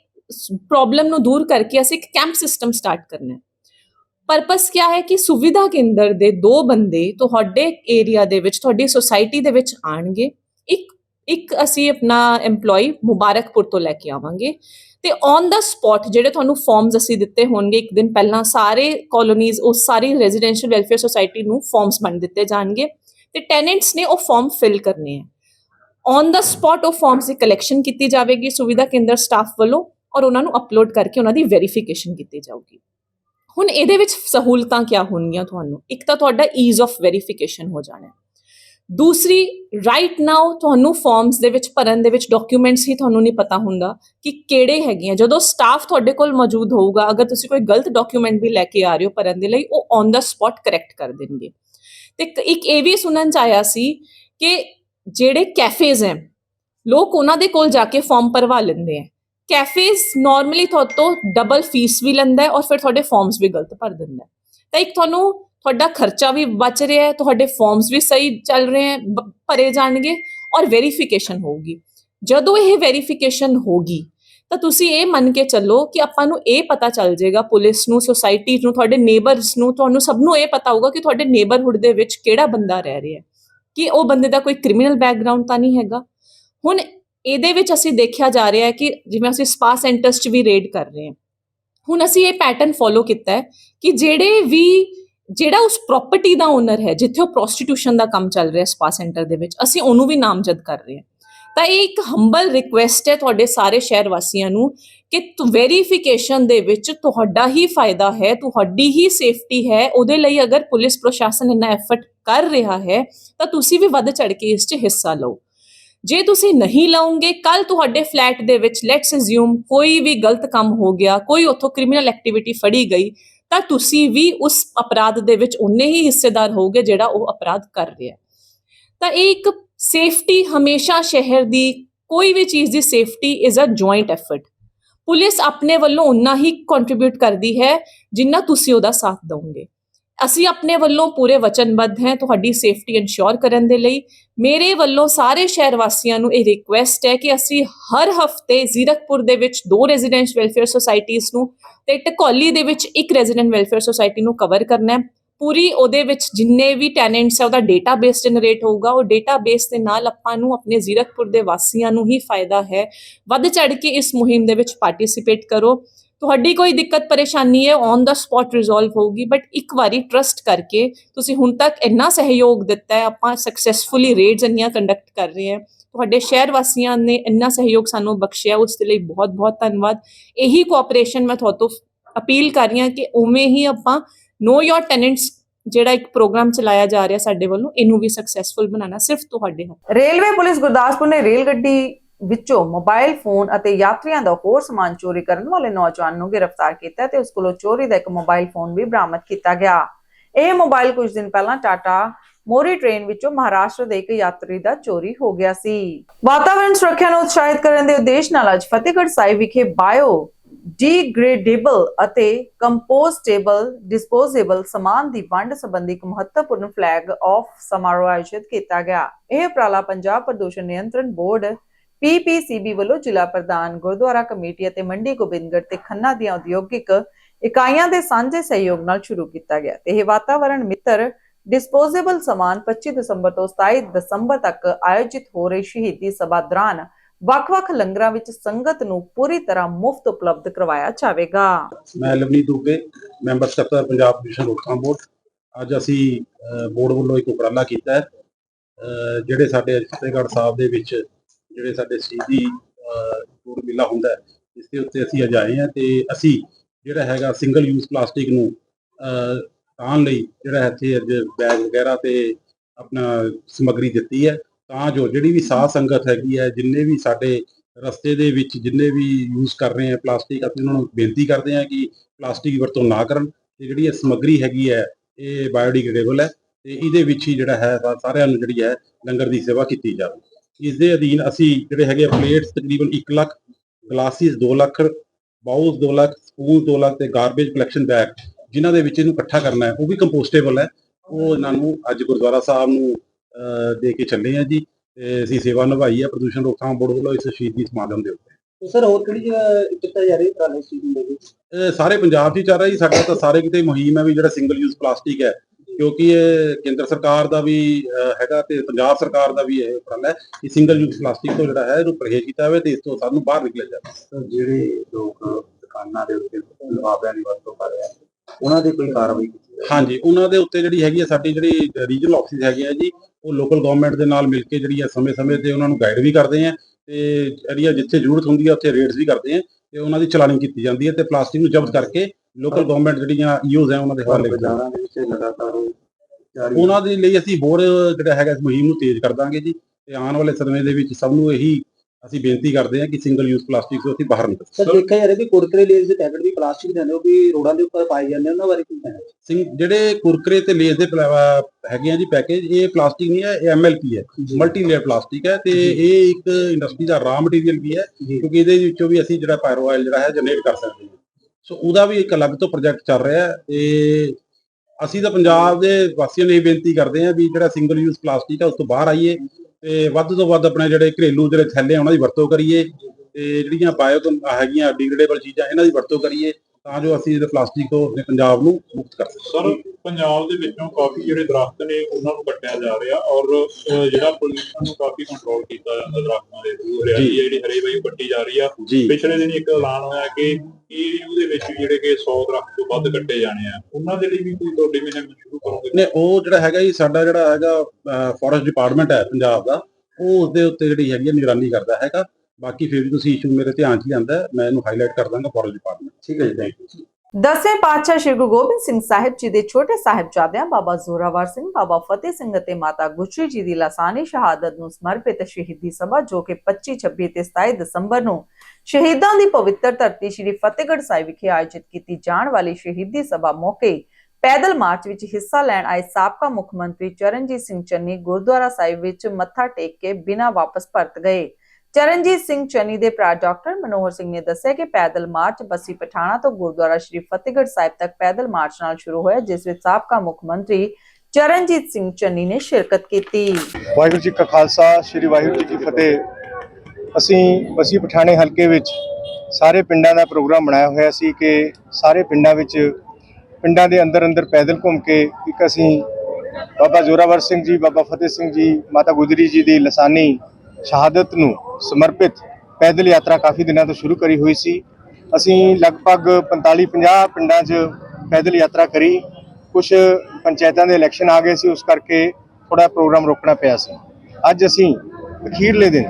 ਪ੍ਰੋਬਲਮ ਨੂੰ ਦੂਰ ਕਰਕੇ ਅਸੀਂ ਇੱਕ ਕੈਂਪ ਸਿਸਟਮ ਸਟਾਰਟ ਕਰਨਾ ਹੈ। ਪਰਪਸ ਕੀ ਹੈ ਕਿ ਸੁਵਿਧਾ ਕੇਂਦਰ ਦੇ ਦੋ ਬੰਦੇ ਤੁਹਾਡੇ ਏਰੀਆ ਦੇ ਵਿੱਚ, ਤੁਹਾਡੀ ਸੁਸਾਇਟੀ ਦੇ ਵਿੱਚ ਆਣਗੇ ਇੱਕ ਇੱਕ ਅਸੀਂ ਆਪਣਾ EMPLOYE ਮੁਬਾਰਕਪੁਰ ਤੋਂ ਲੈ ਕੇ ਆਵਾਂਗੇ ਤੇ ਔਨ ਦਾ ਸਪੌਟ ਜਿਹੜੇ ਤੁਹਾਨੂੰ ਫਾਰਮਸ ਅਸੀਂ ਦਿੱਤੇ ਹੋਣਗੇ, ਇੱਕ ਦਿਨ ਪਹਿਲਾਂ ਸਾਰੇ ਕਾਲੋਨੀਜ਼ ਉਹ ਸਾਰੀ ਰੈਜ਼ੀਡੈਂਸ਼ੀਅਲ ਵੈਲਫੇਅਰ ਸੁਸਾਇਟੀ ਨੂੰ ਫਾਰਮਸ ਬਣ ਦਿੱਤੇ ਜਾਣਗੇ ਤੇ ਟੈਨੈਂਟਸ ਨੇ ਉਹ ਫਾਰਮ ਫਿਲ ਕਰਨੇ ਆ ਔਨ ਦਾ ਸਪੌਟ ਉਹ ਫਾਰਮਸ ਦੀ ਕਲੈਕਸ਼ਨ ਕੀਤੀ ਜਾਵੇਗੀ। ਸੁਵਿਧਾ ਕੇਂਦਰ ਸਟਾਫ ਵੱਲੋਂ ਔਰ ਉਹਨਾਂ ਨੂੰ ਅਪਲੋਡ ਕਰਕੇ ਉਹਨਾਂ ਦੀ ਵੈਰੀਫਿਕੇਸ਼ਨ ਕੀਤੀ ਜਾਊਗੀ। ਹੁਣ ਇਹਦੇ ਵਿੱਚ ਸਹੂਲਤਾਂ ਕੀ ਹੋਣਗੀਆਂ ਤੁਹਾਨੂੰ? ਇੱਕ ਤਾਂ ਤੁਹਾਡਾ ਈਜ਼ ਆਫ ਵੈਰੀਫਿਕੇਸ਼ਨ ਹੋ ਜਾਣਾ। ਦੂਸਰੀ ਰਾਈਟ ਨਾਓ ਤੁਹਾਨੂੰ ਫਾਰਮਸ ਦੇ ਵਿੱਚ, ਭਰਨ ਦੇ ਵਿੱਚ ਡਾਕੂਮੈਂਟਸ ਹੀ ਤੁਹਾਨੂੰ ਨਹੀਂ ਪਤਾ ਹੁੰਦਾ ਕਿ ਕਿਹੜੇ ਹੈਗੇ ਆ ਜਦੋਂ ਸਟਾਫ ਤੁਹਾਡੇ ਕੋਲ ਮੌਜੂਦ ਹੋਊਗਾ, ਅਗਰ ਤੁਸੀਂ ਕੋਈ ਗਲਤ ਡਾਕੂਮੈਂਟ ਵੀ ਲੈ ਕੇ ਆ ਰਹੇ ਹੋ ਭਰਨ ਦੇ ਲਈ, ਉਹ ਔਨ ਦਾ ਸਪੌਟ ਕਰੈਕਟ ਕਰ ਦੇਣਗੇ। ਤੇ ਇੱਕ- ਇਹ ਵੀ ਸੁਣਨ ਚ ਆਇਆ ਸੀ ਕਿ ਜਿਹੜੇ ਕੈਫੇਜ਼ ਹੈ, ਲੋਕ ਉਹਨਾਂ ਦੇ ਕੋਲ ਜਾ ਕੇ ਫਾਰਮ ਭਰਵਾ ਲੈਂਦੇ ਆ ਕੈਫੇਜ਼ ਨਾਰਮਲੀ ਤੁਹਾਡੇ ਤੋਂ ਡਬਲ ਫੀਸ ਵੀ ਲੈਂਦਾ ਹੈ ਔਰ ਫਿਰ ਤੁਹਾਡੇ ਫਾਰਮਸ ਵੀ ਗਲਤ ਭਰ ਦਿੰਦਾ ਹੈ। ਤਾਂ ਇੱਕ ਤੁਹਾਨੂੰ ਤੁਹਾਡਾ ਖਰਚਾ ਵੀ ਬਚ ਰਿਹਾ ਹੈ, ਤੁਹਾਡੇ ਫਾਰਮਸ ਵੀ ਸਹੀ ਚੱਲ ਰਹੇ ਹੈ ਭਰੇ ਜਾਣਗੇ ਔਰ ਵੈਰੀਫਿਕੇਸ਼ਨ ਹੋਊਗੀ। ਜਦੋਂ ਇਹ ਵੈਰੀਫਿਕੇਸ਼ਨ ਹੋਗੀ ਤਾਂ ਤੁਸੀਂ ਇਹ ਮੰਨ ਕੇ ਚੱਲੋ ਕਿ ਆਪਾਂ ਨੂੰ ਇਹ ਪਤਾ ਚੱਲ ਜਾਏਗਾ ਪੁਲਿਸ ਨੂੰ ਸੋਸਾਇਟੀ ਨੂੰ, ਤੁਹਾਡੇ ਨੇਬਰਸ ਨੂੰ, ਤੁਹਾਨੂੰ ਸਭ ਨੂੰ ਇਹ ਪਤਾ ਹੋਊਗਾ ਕਿ ਤੁਹਾਡੇ ਨੇਬਰਹੁੱਡ ਦੇ ਵਿੱਚ ਕਿਹੜਾ ਬੰਦਾ ਰਹਿ ਰਿਹਾ ਹੈ। ਕਿ ਉਹ ਬੰਦੇ ਦਾ ਕੋਈ ਕ੍ਰਿਮੀਨਲ ਬੈਕਗ੍ਰਾਉਂਡ ਤਾਂ ਨਹੀਂ ਹੈਗਾ। ਹੁਣ ਇਹਦੇ ਵਿੱਚ ਅਸੀਂ ਦੇਖਿਆ ਜਾ ਰਿਹਾ ਹੈ ਕਿ ਜਿਵੇਂ ਅਸੀਂ ਸਪਾ ਸੈਂਟਰਸ 'ਚ ਵੀ ਰੇਡ ਕਰ ਰਹੇ ਹਾਂ। ਹੁਣ ਅਸੀਂ ਇਹ ਪੈਟਰਨ ਫੋਲੋ ਕੀਤਾ ਹੈ ਕਿ ਜਿਹੜੇ ਵੀ, ਜਿਹੜਾ ਉਸ ਪ੍ਰਾਪਰਟੀ ਦਾ ਓਨਰ ਹੈ, ਜਿੱਥੇ ਉਹ ਪ੍ਰੋਸਟੀਟਿਊਸ਼ਨ ਦਾ ਕੰਮ ਚੱਲ ਰਿਹਾ ਸਪਾ ਸੈਂਟਰ ਦੇ ਵਿੱਚ, ਅਸੀਂ ਉਹਨੂੰ ਵੀ ਨਾਮਜ਼ਦ ਕਰ ਰਹੇ ਹਾਂ। ਤਾਂ ਇਹ ਇੱਕ ਹੰਬਲ ਰਿਕੁਐਸਟ ਹੈ ਤੁਹਾਡੇ ਸਾਰੇ ਸ਼ਹਿਰ ਵਾਸੀਆਂ ਨੂੰ ਕਿ ਵੈਰੀਫਿਕੇਸ਼ਨ ਦੇ ਵਿੱਚ ਤੁਹਾਡਾ ਹੀ ਫਾਇਦਾ ਹੈ, ਤੁਹਾਡੀ ਹੀ ਸੇਫਟੀ ਹੈ, ਉਹਦੇ ਲਈ ਅਗਰ ਪੁਲਿਸ ਪ੍ਰਸ਼ਾਸਨ ਇੰਨਾ ਐਫਰਟ ਕਰ ਰਿਹਾ ਹੈ, ਤਾਂ ਤੁਸੀਂ ਵੀ ਵੱਧ ਚੜ ਕੇ ਇਸ 'ਚ ਹਿੱਸਾ ਲਓ। ਜੇ ਤੁਸੀਂ ਨਹੀਂ ਲਾਉਂਗੇ ਕੱਲ ਤੁਹਾਡੇ ਫਲੈਟ ਦੇ ਵਿੱਚ ਲੈਟਸ ਅਸਿਊਮ ਕੋਈ ਵੀ ਗਲਤ ਕੰਮ ਹੋ ਗਿਆ, ਕੋਈ ਉੱਥੋਂ ਕ੍ਰਿਮੀਨਲ ਐਕਟੀਵਿਟੀ ਫੜੀ ਗਈ, ਤਾਂ ਤੁਸੀਂ ਵੀ ਉਸ ਅਪਰਾਧ ਦੇ ਵਿੱਚ ਉਨੇ ਹੀ ਹਿੱਸੇਦਾਰ ਹੋਗੇ ਜਿਹੜਾ ਉਹ ਅਪਰਾਧ ਕਰ ਰਿਹਾ ਤਾਂ ਇਹ ਇੱਕ ਸੇਫਟੀ ਹਮੇਸ਼ਾ ਸ਼ਹਿਰ ਦੀ ਕੋਈ ਵੀ ਚੀਜ਼ ਦੀ safety is a joint effort police ਆਪਣੇ ਵੱਲੋਂ ਉਨਾ ਹੀ ਕੰਟਰੀਬਿਊਟ ਕਰਦੀ ਹੈ ਜਿੰਨਾ ਤੁਸੀਂ ਉਹਦਾ ਸਾਥ ਦਵੋਗੇ। ਅਸੀਂ ਆਪਣੇ ਵੱਲੋਂ ਪੂਰੇ ਵਚਨਬੱਧ ਹਾਂ ਤੁਹਾਡੀ ਸੇਫਟੀ ਇਨਸ਼ੋਰ ਕਰਨ ਦੇ ਲਈ। ਮੇਰੇ ਵੱਲੋਂ ਸਾਰੇ ਸ਼ਹਿਰ ਵਾਸੀਆਂ ਨੂੰ ਇਹ ਰਿਕੁਐਸਟ ਹੈ ਕਿ ਅਸੀਂ ਹਰ ਹਫ਼ਤੇ ਜ਼ੀਰਕਪੁਰ ਦੇ ਵਿੱਚ ਦੋ ਰੈਜ਼ੀਡੈਂਟ ਵੈਲਫੇਅਰ ਸੁਸਾਇਟੀਆਂ ਨੂੰ ਤੇ ਟਕੌਲੀ ਦੇ ਵਿੱਚ ਇੱਕ ਰੈਜ਼ੀਡੈਂਟ ਵੈਲਫੇਅਰ ਸੁਸਾਇਟੀ ਨੂੰ ਕਵਰ ਕਰਨਾ ਹੈ। ਪੂਰੀ ਉਹਦੇ ਵਿੱਚ ਜਿੰਨੇ ਵੀ ਟੈਨੈਂਟਸ ਹੈ ਉਹਦਾ ਡੇਟਾਬੇਸ ਜਨਰੇਟ ਹੋਊਗਾ। ਉਹ ਡੇਟਾਬੇਸ ਦੇ ਨਾਲ ਆਪਾਂ ਨੂੰ ਆਪਣੇ ਜ਼ੀਰਕਪੁਰ ਦੇ ਵਾਸੀਆਂ ਨੂੰ ਹੀ ਫਾਇਦਾ ਹੈ। ਵੱਧ ਚੜ ਕੇ ਇਸ ਮੁਹਿੰਮ ਦੇ ਵਿੱਚ ਪਾਰਟਿਸਿਪੇਟ ਕਰੋ। ਤੁਹਾਡੀ ਕੋਈ ਦਿੱਕਤ ਪਰੇਸ਼ਾਨੀ ਹੈ ਔਨ ਦਾ ਸਪੌਟ ਰਿਜ਼ੋਲਵ ਹੋਊਗੀ ਬਟ ਇੱਕ ਵਾਰੀ ਟਰਸਟ ਕਰਕੇ ਤੁਸੀਂ ਹੁਣ ਤੱਕ ਇੰਨਾ ਸਹਿਯੋਗ ਦਿੱਤਾ ਹੈ, ਆਪਾਂ ਸਕਸੈਸਫੁਲੀ ਰੇਡਸ ਇੰਨੀਆਂ ਕੰਡਕਟ ਕਰ ਰਹੇ ਹਾਂ, ਤੁਹਾਡੇ ਸ਼ਹਿਰ ਵਾਸੀਆਂ ਨੇ ਇੰਨਾ ਸਹਿਯੋਗ ਸਾਨੂੰ ਬਖਸ਼ਿਆ, ਉਸ ਦੇ ਲਈ ਬਹੁਤ ਬਹੁਤ ਧੰਨਵਾਦ। ਇਹੀ ਕੋਆਪਰੇਸ਼ਨ ਮੈਂ ਤੁਹਾਤੋਂ ਅਪੀਲ ਕਰ ਰਹੀ ਹਾਂ ਕਿ ਉਵੇਂ ਹੀ ਆਪਾਂ ਨੋ ਯੋਰ ਟੈਨੈਂਟਸ ਜਿਹੜਾ ਇੱਕ ਪ੍ਰੋਗਰਾਮ ਚਲਾਇਆ ਜਾ ਰਿਹਾ ਸਾਡੇ ਵੱਲੋਂ, ਇਹਨੂੰ ਵੀ ਸਕਸੈਸਫੁਲ ਬਣਾਉਣਾ, ਸਿਰਫ ਤੁਹਾਡੇ ਹੱਥ। ਰੇਲਵੇ ਪੁਲਿਸ ਗੁਰਦਾਸਪੁਰ ਨੇ ਰੇਲ ਗੱਡੀ ਵਿੱਚੋਂ ਮੋਬਾਈਲ ਫੋਨ ਅਤੇ ਯਾਤਰੀਆਂ ਦਾ ਹੋਰ ਸਮਾਨ ਚੋਰੀ ਕਰਨ ਵਾਲੇ ਨੌਜਵਾਨ ਨੂੰ ਗ੍ਰਿਫਤਾਰ ਕੀਤਾ ਤੇ ਉਸ ਕੋਲੋਂ ਚੋਰੀ ਦਾ ਇੱਕ ਮੋਬਾਈਲ ਫੋਨ ਵੀ ਬਰਾਮਦ ਕੀਤਾ ਗਿਆ। ਇਹ ਮੋਬਾਈਲ ਕੁਝ ਦਿਨ ਪਹਿਲਾਂ ਟਾਟਾ ਮੋਰੀ ਟ੍ਰੇਨ ਵਿੱਚੋਂ ਮਹਾਰਾਸ਼ਟਰ ਦੇ ਇੱਕ ਯਾਤਰੀ ਦਾ ਚੋਰੀ ਹੋ ਗਿਆ ਸੀ। ਵਾਤਾਵਰਣ ਸੁਰੱਖਿਆ ਨੂੰ ਉਤਸ਼ਾਹਿਤ ਕਰਨ ਦੇ ਉਦੇਸ਼ ਨਾਲ ਅੱਜ ਫਤਿਹਗੜ੍ਹ ਸਾਹਿਬ ਵਿਖੇ ਬਾਇਓ ਡੀਗ੍ਰੇਡੇਬਲ ਅਤੇ ਕੰਪੋਸਟੇਬਲ ਡਿਸਪੋਜ਼ੇਬਲ ਸਮਾਨ ਦੀ ਵੰਡ ਸੰਬੰਧੀ ਇੱਕ ਮਹੱਤਵਪੂਰਨ ਫਲੈਗ ਆਫ ਸਮਾਰੋਹ ਆਯੋਜਿਤ ਕੀਤਾ ਗਿਆ। ਇਹ ਉਪਰਾਲਾ ਪੰਜਾਬ ਪ੍ਰਦੂਸ਼ਣ ਨਿਯੰਤਰਣ ਬੋਰਡ ਪੀਪੀਸੀਬੀ ਵੱਲੋਂ ਜ਼ਿਲ੍ਹਾ ਪ੍ਰਧਾਨ ਗੁਰਦੁਆਰਾ ਕਮੇਟੀ ਅਤੇ ਮੰਡੀ ਗੋਬਿੰਦਗੜ੍ਹ ਤੇ ਖੰਨਾ ਦੀਆਂ ਉਦਯੋਗਿਕ ਇਕਾਈਆਂ ਦੇ ਸਾਂਝੇ ਸਹਿਯੋਗ ਨਾਲ ਸ਼ੁਰੂ ਕੀਤਾ ਗਿਆ ਤੇ ਇਹ ਵਾਤਾਵਰਣ ਮਿੱਤਰ ਡਿਸਪੋਜ਼ੇਬਲ ਸਮਾਨ 25 ਦਸੰਬਰ ਤੋਂ 27 ਦਸੰਬਰ ਤੱਕ ਆਯੋਜਿਤ ਹੋ ਰਹੀ ਸ਼ਹੀਦੀ ਸਭਾ ਦੌਰਾਨ ਵੱਖ-ਵੱਖ ਲੰਗਰਾਂ ਵਿੱਚ ਸੰਗਤ ਨੂੰ ਪੂਰੀ ਤਰ੍ਹਾਂ ਮੁਫਤ ਉਪਲਬਧ ਕਰਵਾਇਆ ਜਾਵੇਗਾ। ਮੈਂ ਲਵਨੀ ਦੁਬੇ ਮੈਂਬਰ ਸਕੱਤਰ ਪੰਜਾਬ ਮਿਸ਼ਨ ਰੋਕਥਾਮ ਬੋਰਡ। ਅੱਜ ਅਸੀਂ ਬੋਰਡ ਵੱਲੋਂ ਇੱਕ ਉਪਰਾਲਾ ਕੀਤਾ ਹੈ। ਜਿਹੜੇ ਸਾਡੇ ਫਤਿਹਗੜ੍ਹ ਸਾਹਿਬ ਦੇ ਵਿੱਚ ਜਿਹੜੇ ਸਾਡੇ ਸ਼ਹੀਦੀ ਫੂਡ ਮੇਲਾ ਹੁੰਦਾ ਹੈ ਇਸ ਦੇ ਉੱਤੇ ਅਸੀਂ ਅੱਜ ਆਏ ਹਾਂ ਤੇ ਅਸੀਂ ਜਿਹੜਾ ਹੈਗਾ ਸਿੰਗਲ ਯੂਜ਼ ਪਲਾਸਟਿਕ ਨੂੰ ਅਹ, ਲਈ ਜਿਹੜਾ ਇੱਥੇ ਅੱਜ ਬੈਗ ਵਗੈਰਾ ਤੇ ਆਪਣਾ ਸਮੱਗਰੀ ਦਿੱਤੀ ਹੈ ਤਾਂ ਜੋ ਜਿਹੜੀ ਵੀ ਸਾਧ ਸੰਗਤ ਹੈਗੀ ਹੈ ਜਿੰਨੇ ਵੀ ਸਾਡੇ ਰਸਤੇ ਦੇ ਵਿੱਚ ਜਿੰਨੇ ਵੀ ਯੂਜ਼ ਕਰ ਰਹੇ ਆ ਪਲਾਸਟਿਕ ਅਸੀਂ ਉਹਨਾਂ ਨੂੰ ਬੇਨਤੀ ਕਰਦੇ ਹਾਂ ਕਿ ਪਲਾਸਟਿਕ ਦੀ ਵਰਤੋਂ ਨਾ ਕਰਨ ਤੇ ਜਿਹੜੀ ਇਹ ਸਮੱਗਰੀ ਹੈਗੀ ਹੈ ਇਹ ਬਾਇਓਡੀਗ੍ਰੇਡੇਬਲ ਹੈ ਤੇ ਇਹਦੇ ਵਿੱਚ ਹੀ ਜਿਹੜਾ ਹੈ ਸਾਰਿਆਂ ਨੂੰ ਜਿਹੜੀ ਹੈ ਲੰਗਰ ਦੀ ਸੇਵਾ ਕੀਤੀ ਜਾਵੇ। ਇਸ ਦੇ ਅਧੀਨ ਅਸੀਂ ਜਿਹੜੇ ਹੈਗੇ ਪਲੇਟਸ ਤਕਰੀਬਨ 1 lakh glasses 2 lakh bowls 2 lakh spoon 2 lakh ਤੇ ਗਾਰਬੇਜ ਕਲੈਕਸ਼ਨ ਬੈਗ ਜਿਨ੍ਹਾਂ ਦੇ ਵਿੱਚ ਇਹਨੂੰ ਇਕੱਠਾ ਕਰਨਾ ਹੈ ਉਹ ਵੀ ਕੰਪੋਸਟੇਬਲ ਹੈ। ਉਹ ਇਹਨਾਂ ਨੂੰ ਅੱਜ ਗੁਰਦੁਆਰਾ ਸਾਹਿਬ ਨੂੰ ਦੇ ਕੇ ਚੱਲੇ ਆ ਜੀ ਤੇ ਅਸੀਂ ਸੇਵਾ ਨਿਭਾਈ ਹੈ ਪ੍ਰਦੂਸ਼ਣ ਰੋਕਥਾਮ ਬੋਰਡ ਵੱਲੋਂ ਇਸ ਸ਼ਹੀਦੀ ਸਮਾਗਮ ਦੇ ਉੱਤੇ। ਸਰ ਹੋਰ ਕਿਹੜੀ ਕੀਤਾ ਜਾ ਰਹੀ ਹੈ ਸਟੇਸ਼ਨ ਦੇ ਵਿੱਚ ਸਾਰੇ ਪੰਜਾਬ 'ਚ ਚੱਲ ਰਿਹਾ ਜੀ ਸਾਡਾ ਤਾਂ ਸਾਰੇ ਕਿਤੇ ਮੁਹਿੰਮ ਹੈ ਵੀ ਜਿਹੜਾ ਸਿੰਗਲ ਯੂਜ਼ ਪਲਾਸਟਿਕ ਹੈ ਕਿਉਂਕਿ ਇਹ ਕੇਂਦਰ ਸਰਕਾਰ ਦਾ ਵੀ ਹੈਗਾ ਤੇ ਪੰਜਾਬ ਸਰਕਾਰ ਦਾ ਵੀ ਇਹ ਉਪਰਾਲਾ ਹੈ ਕਿ ਸਿੰਗਲ ਯੂਜ਼ ਪਲਾਸਟਿਕ ਤੋਂ ਜਿਹੜਾ ਹੈ ਇਹਨੂੰ ਪਰਹੇਜ਼ ਕੀਤਾ ਜਾਵੇ ਤੇ ਇਸ ਤੋਂ ਸਾਨੂੰ ਬਾਹਰ ਨਿਕਲਿਆ ਜਾਵੇ। ਜਿਹੜੇ ਲੋਕ ਦੁਕਾਨਾਂ ਦੇ ਉੱਤੇ ਲਿਫਾਫਿਆਂ ਦੀ ਵਰਤੋਂ ਕਰ ਰਹੇ ਆ ਉਹਨਾਂ ਦੀ ਕੋਈ ਕਾਰਵਾਈ ਹਾਂਜੀ ਉਹਨਾਂ ਦੇ ਉੱਤੇ ਜਿਹੜੀ ਹੈਗੀ ਹੈ ਸਾਡੀ ਜਿਹੜੀ ਰੀਜਨਲ ਆਫਿਸ ਹੈਗੇ ਆ ਜੀ ਉਹ ਲੋਕਲ ਗਵਰਨਮੈਂਟ ਦੇ ਨਾਲ ਮਿਲ ਕੇ ਜਿਹੜੀ ਹੈ ਸਮੇਂ-ਸਮੇਂ ਤੇ ਉਹਨਾਂ ਨੂੰ ਗਾਈਡ ਵੀ ਕਰਦੇ ਆ ਤੇ ਏਰੀਆ ਜਿੱਥੇ ਜ਼ਰੂਰਤ ਹੁੰਦੀ ਹੈ ਉੱਥੇ ਰੇਡਸ ਵੀ ਕਰਦੇ ਆ ਤੇ ਉਹਨਾਂ ਦੀ ਚਲਾਨਿੰਗ ਕੀਤੀ ਜਾਂਦੀ ਹੈ ਤੇ ਪਲਾਸਟਿਕ ਨੂੰ ਜ਼ਬਤ ਕਰਕੇ ਲੋਕਲ ਗਵਰਨਮੈਂਟ ਜਿਹੜੀਆਂ ਈਓਜ਼ ਹੈ ਉਹਨਾਂ ਦੇ ਹਵਾਲੇ ਬਾਜ਼ਾਰਾਂ ਦੇ ਵਿੱਚ ਲਗਾਤਾਰ ਜਾਰੀ ਉਹਨਾਂ ਦੇ ਲਈ ਅਸੀਂ ਹੋਰ ਜਿਹੜਾ ਹੈਗਾ ਇਸ ਮੁਹਿੰਮ ਨੂੰ ਤੇਜ਼ ਕਰ ਦਾਂਗੇ ਜੀ ਤੇ ਆਉਣ ਵਾਲੇ ਸਮੇਂ ਦੇ ਵਿੱਚ ਸਭ ਨੂੰ ਇਹੀ ਅਸੀਂ ਬੇਨਤੀ ਕਰਦੇ ਹਾਂ ਕਿ ਸਿੰਗਲ ਯੂਜ਼ ਪਲਾਸਟਿਕ ਤੋਂ ਅਸੀਂ ਬਾਹਰ ਨਿਕਲ ਸਰ ਦੇਖਿਆ ਜਾ ਰਿਹਾ ਕਿ ਕੁਰਕਰੇ ਲੇਜ਼ ਦੇ ਪੈਕਟ ਵੀ ਪਲਾਸਟਿਕ ਦੇ ਨੇ ਉਹ ਵੀ ਰੋਡਾਂ ਦੇ ਉੱਪਰ ਪਾਏ ਜਾਂਦੇ ਉਹਨਾਂ ਬਾਰੇ ਕੀ ਕਹਿਣਾ? ਸਿੰਘ ਜਿਹੜੇ ਕੁਰਕਰੇ ਤੇ ਲੇਜ਼ ਦੇ ਹੈਗੇ ਆ ਜੀ ਪੈਕੇਜ ਇਹ ਪਲਾਸਟਿਕ ਨਹੀਂ ਹੈ ਇਹ ਐਮਐਲਪੀ ਹੈ ਮਲਟੀ ਲੇਅਰ ਪਲਾਸਟਿਕ ਹੈ ਤੇ ਇਹ ਇੱਕ ਇੰਡਸਟਰੀ ਦਾ ਰਾ ਮਟੀਰੀਅਲ ਵੀ ਹੈ ਕਿਉਂਕਿ ਇਹਦੇ ਵਿੱਚੋਂ ਵੀ ਅਸੀਂ ਜਿਹੜਾ ਪਾਇਰੋ ਆਇਲ ਜਿਹੜਾ ਹੈ ਜਨਰੇਟ ਕਰ ਸਕਦੇ ਹਾਂ। ਸੋ ਉਹਦਾ ਵੀ ਇੱਕ ਅਲੱਗ ਤੋਂ ਪ੍ਰੋਜੈਕਟ ਚੱਲ ਰਿਹਾ ਹੈ। ਤੇ ਅਸੀਂ ਤਾਂ ਪੰਜਾਬ ਦੇ ਵਾਸੀਆਂ ਨੂੰ ਇਹ ਬੇਨਤੀ ਕਰਦੇ ਹਾਂ ਵੀ ਜਿਹੜਾ ਸਿੰਗਲ ਯੂਜ਼ ਪਲਾਸਟਿਕ ਆ, ਉਸ ਤੋਂ ਬਾਹਰ ਆਈਏ ਤੇ ਵੱਧ ਤੋਂ ਵੱਧ ਆਪਣੇ ਜਿਹੜੇ ਘਰੇਲੂ ਜਿਹੜੇ ਥੈਲੇ ਆ, ਉਹਨਾਂ ਦੀ ਵਰਤੋਂ ਕਰੀਏ ਤੇ ਜਿਹੜੀਆਂ ਬਾਇਓ ਹੈਗੀਆਂ ਡਿਗਰੇਡੇਬਲ ਚੀਜ਼ਾਂ, ਇਹਨਾਂ ਦੀ ਵਰਤੋਂ ਕਰੀਏ। ਤਾਂ ਜੋ ਅਸੀਂ ਇਹਦੇ ਪਲਾਸਟਿਕ ਤੋਂ ਆਪਣੇ ਪੰਜਾਬ ਨੂੰ ਮੁਕਤ ਕਰ ਸਕੀਏ। ਸਰ ਪੰਜਾਬ ਦੇ ਵਿੱਚੋਂ ਕਾਫੀ ਜਿਹੜੇ ਦਰਖਤ ਨੇ ਉਹਨਾਂ ਨੂੰ ਕੱਟਿਆ ਜਾ ਰਿਹਾ ਔਰ ਜਿਹੜਾ ਪੋਲੂਸ਼ਨ ਨੂੰ ਕਾਫੀ ਕੰਟਰੋਲ ਕੀਤਾ ਜਾਂਦਾ ਦਰਖਤਾਂ ਦੇ ਥਰੂ ਹਰਿਆਲੀ ਜਿਹੜੀ ਹਰੇ ਬਈ ਕੱਟੀ ਜਾ ਰਹੀ ਆ ਪਿਛਲੇ ਦਿਨ ਇੱਕ ਐਲਾਨ ਹੋਇਆ ਕਿ ਈਯੂ ਦੇ ਵਿੱਚ ਜਿਹੜੇ ਕਿ 100 ਦਰਖਤ ਤੋਂ ਵੱਧ ਕੱਟੇ ਜਾਣੇ ਆ। ਉਹਨਾਂ ਦੇ ਲਈ ਵੀ ਕੋਈ ਤੁਹਾਡੀ ਮੁਹਿੰਮ ਸ਼ੁਰੂ ਕਰੋਗੇ? ਨੇ ਉਹ ਜਿਹੜਾ ਹੈਗਾ ਜੀ ਸਾਡਾ ਜਿਹੜਾ ਹੈਗਾ ਫੋਰੈਸਟ ਡਿਪਾਰਟਮੈਂਟ ਹੈ ਪੰਜਾਬ ਦਾ ਉਹ ਉਸ ਦੇ ਉੱਤੇ ਜਿਹੜੀ ਹੈਗੀ ਨਿਗਰਾਨੀ ਕਰਦਾ ਹੈਗਾ। ਬਾਕੀ ਫਿਰ ਵੀ ਤੁਸੀਂ ਇਸ਼ੂ ਮੇਰੇ ਧਿਆਨ 'ਚ ਲਿਆਂਦਾ ਮੈਂ ਇਹਨੂੰ ਹਾਈਲਾਈਟ ਕਰ ਦਾਂਗਾ ਫੋਰੈਸਟ ਡਿਪਾਰਟਮੈਂਟ ਠੀਕ ਹੈ ਜੀ ਥੈਂਕ ਯੂ ਦਸਵੇਂ ਪਾਤਸ਼ਾਹ ਸ੍ਰੀ ਗੁਰੂ ਗੋਬਿੰਦ ਸਿੰਘ ਸਾਹਿਬ ਜੀ ਦੇ ਛੋਟੇ ਸਾਹਿਬਜ਼ਾਦਿਆਂ ਬਾਬਾ ਜ਼ੋਰਾਵਰ ਸਿੰਘ ਬਾਬਾ ਫਤਿਹ ਸਿੰਘ ਅਤੇ ਮਾਤਾ ਗੁਜਰੀ ਜੀ ਦੀ ਲਾਸਾਨੀ ਸ਼ਹਾਦਤ ਨੂੰ ਸਮਰਪਿਤ ਸ਼ਹੀਦੀ ਸਭਾ ਜੋ ਕਿ 25 26 ਤੇ 27 ਦਸੰਬਰ ਨੂੰ ਸ਼ਹੀਦਾਂ ਦੀ ਪਵਿੱਤਰ ਧਰਤੀ ਸ੍ਰੀ ਫਤਿਹਗੜ੍ਹ ਸਾਹਿਬ ਵਿਖੇ ਆਯੋਜਿਤ ਕੀਤੀ ਜਾਣ ਵਾਲੀ ਸ਼ਹੀਦੀ ਸਭਾ ਮੌਕੇ ਪੈਦਲ ਮਾਰਚ ਵਿੱਚ ਹਿੱਸਾ ਲੈਣ ਆਏ ਸਾਬਕਾ ਮੁੱਖ ਮੰਤਰੀ ਚਰਨਜੀਤ ਸਿੰਘ ਚੰਨੀ ਗੁਰਦੁਆਰਾ ਸਾਹਿਬ ਵਿੱਚ ਮੱਥਾ ਟੇਕ ਕੇ ਬਿਨਾਂ ਵਾਪਸ ਪਰਤ ਗਏ। ਚਰਨਜੀਤ ਸਿੰਘ ਚੰਨੀ ਦੇ ਭਰਾ ਡਾਕਟਰ ਮਨੋਹਰ ਸਿੰਘ ਨੇ ਦੱਸਿਆ ਕਿ ਪੈਦਲ ਮਾਰਚ ਬੱਸੀ ਪਠਾਣਾ ਤੋਂ ਗੁਰਦੁਆਰਾ ਸ਼੍ਰੀ ਫਤਿਹਗੜ੍ਹ ਸਾਹਿਬ ਤੱਕ ਪੈਦਲ ਮਾਰਚ ਨਾਲ ਸ਼ੁਰੂ ਹੋਇਆ, ਜਿਸ ਵਿੱਚ ਸਾਬਕਾ ਮੁੱਖ ਮੰਤਰੀ ਚਰਨਜੀਤ ਸਿੰਘ ਚੰਨੀ ਨੇ ਸ਼ਿਰਕਤ ਕੀਤੀ। ਵਾਹਿਗੁਰੂ ਜੀ ਕਾ ਖਾਲਸਾ, ਸ੍ਰੀ ਵਾਹਿਗੁਰੂ ਜੀ ਕੀ ਫਤਿਹ। ਅਸੀਂ ਬੱਸੀ ਪਠਾਣੇ ਹਲਕੇ ਵਿੱਚ ਸਾਰੇ ਪਿੰਡਾਂ ਦਾ ਪ੍ਰੋਗਰਾਮ ਬਣਾਇਆ ਹੋਇਆ ਸੀ ਕਿ ਸਾਰੇ ਪਿੰਡਾਂ ਵਿੱਚ ਪਿੰਡਾਂ ਦੇ ਅੰਦਰ ਅੰਦਰ ਪੈਦਲ ਘੁੰਮ ਕੇ ਇੱਕ ਅਸੀਂ ਬਾਬਾ ਜ਼ੋਰਾਵਰ ਸਿੰਘ ਜੀ, ਬਾਬਾ ਫਤਿਹ ਸਿੰਘ ਜੀ, ਮਾਤਾ ਗੁਜਰੀ ਜੀ ਦੀ ਲਸਾਨੀ, ਸ਼ਹਾਦਤ ਨੂੰ ਸਮਰਪਿਤ ਪੈਦਲ ਯਾਤਰਾ ਕਾਫੀ ਦਿਨਾਂ ਤੋਂ ਸ਼ੁਰੂ ਕਰੀ ਹੋਈ ਸੀ। ਅਸੀਂ ਲਗਭਗ 45-50 ਪਿੰਡਾਂ 'ਚ ਪੈਦਲ ਯਾਤਰਾ ਕਰੀ। ਕੁਝ ਪੰਚਾਇਤਾਂ ਦੇ ਇਲੈਕਸ਼ਨ ਆ ਗਏ ਸੀ, ਉਸ ਕਰਕੇ ਥੋੜਾ ਪ੍ਰੋਗਰਾਮ ਰੋਕਣਾ ਪਿਆ ਸੀ। ਅੱਜ ਅਸੀਂ ਅਖੀਰਲੇ ਦਿਨ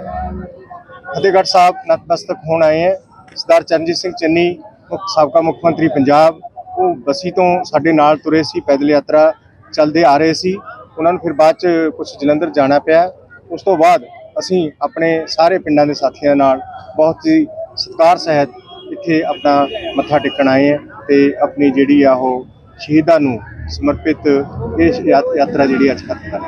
ਫਤਿਹਗੜ੍ਹ ਸਾਹਿਬ ਨਤਮਸਤਕ ਹੋਣ ਆਏ ਹੈ। ਸਰਦਾਰ ਚਰਨਜੀਤ ਸਿੰਘ ਚੰਨੀ, ਮੁੱਖ ਸਾਬਕਾ ਮੁੱਖ ਮੰਤਰੀ ਪੰਜਾਬ, ਉਹ ਬਸੀ ਤੋਂ ਸਾਡੇ ਨਾਲ ਤੁਰੇ ਸੀ, ਪੈਦਲ ਯਾਤਰਾ ਚੱਲਦੇ ਆ ਰਹੇ ਸੀ। ਉਹਨਾਂ ਨੂੰ ਫਿਰ ਬਾਅਦ ਚ ਕੁਝ ਜਲੰਧਰ ਜਾਣਾ ਪਿਆ। ਉਸ ਤੋਂ ਬਾਅਦ ਅਸੀਂ ਆਪਣੇ ਸਾਰੇ ਪਿੰਡਾਂ ਦੇ ਸਾਥੀਆਂ ਨਾਲ ਬਹੁਤ ਹੀ ਸਤਿਕਾਰ ਸਹਿਤ ਇੱਥੇ ਆਪਣਾ ਮੱਥਾ ਟੇਕਣ ਆਏ ਹੈ ਤੇ ਆਪਣੀ ਜਿਹੜੀ ਆ ਉਹ ਸ਼ਹੀਦਾਂ ਨੂੰ ਸਮਰਪਿਤ ਇਹ ਯਾਤਰਾ ਜਿਹੜੀ ਅੱਜ ਖਤਮ ਕਰ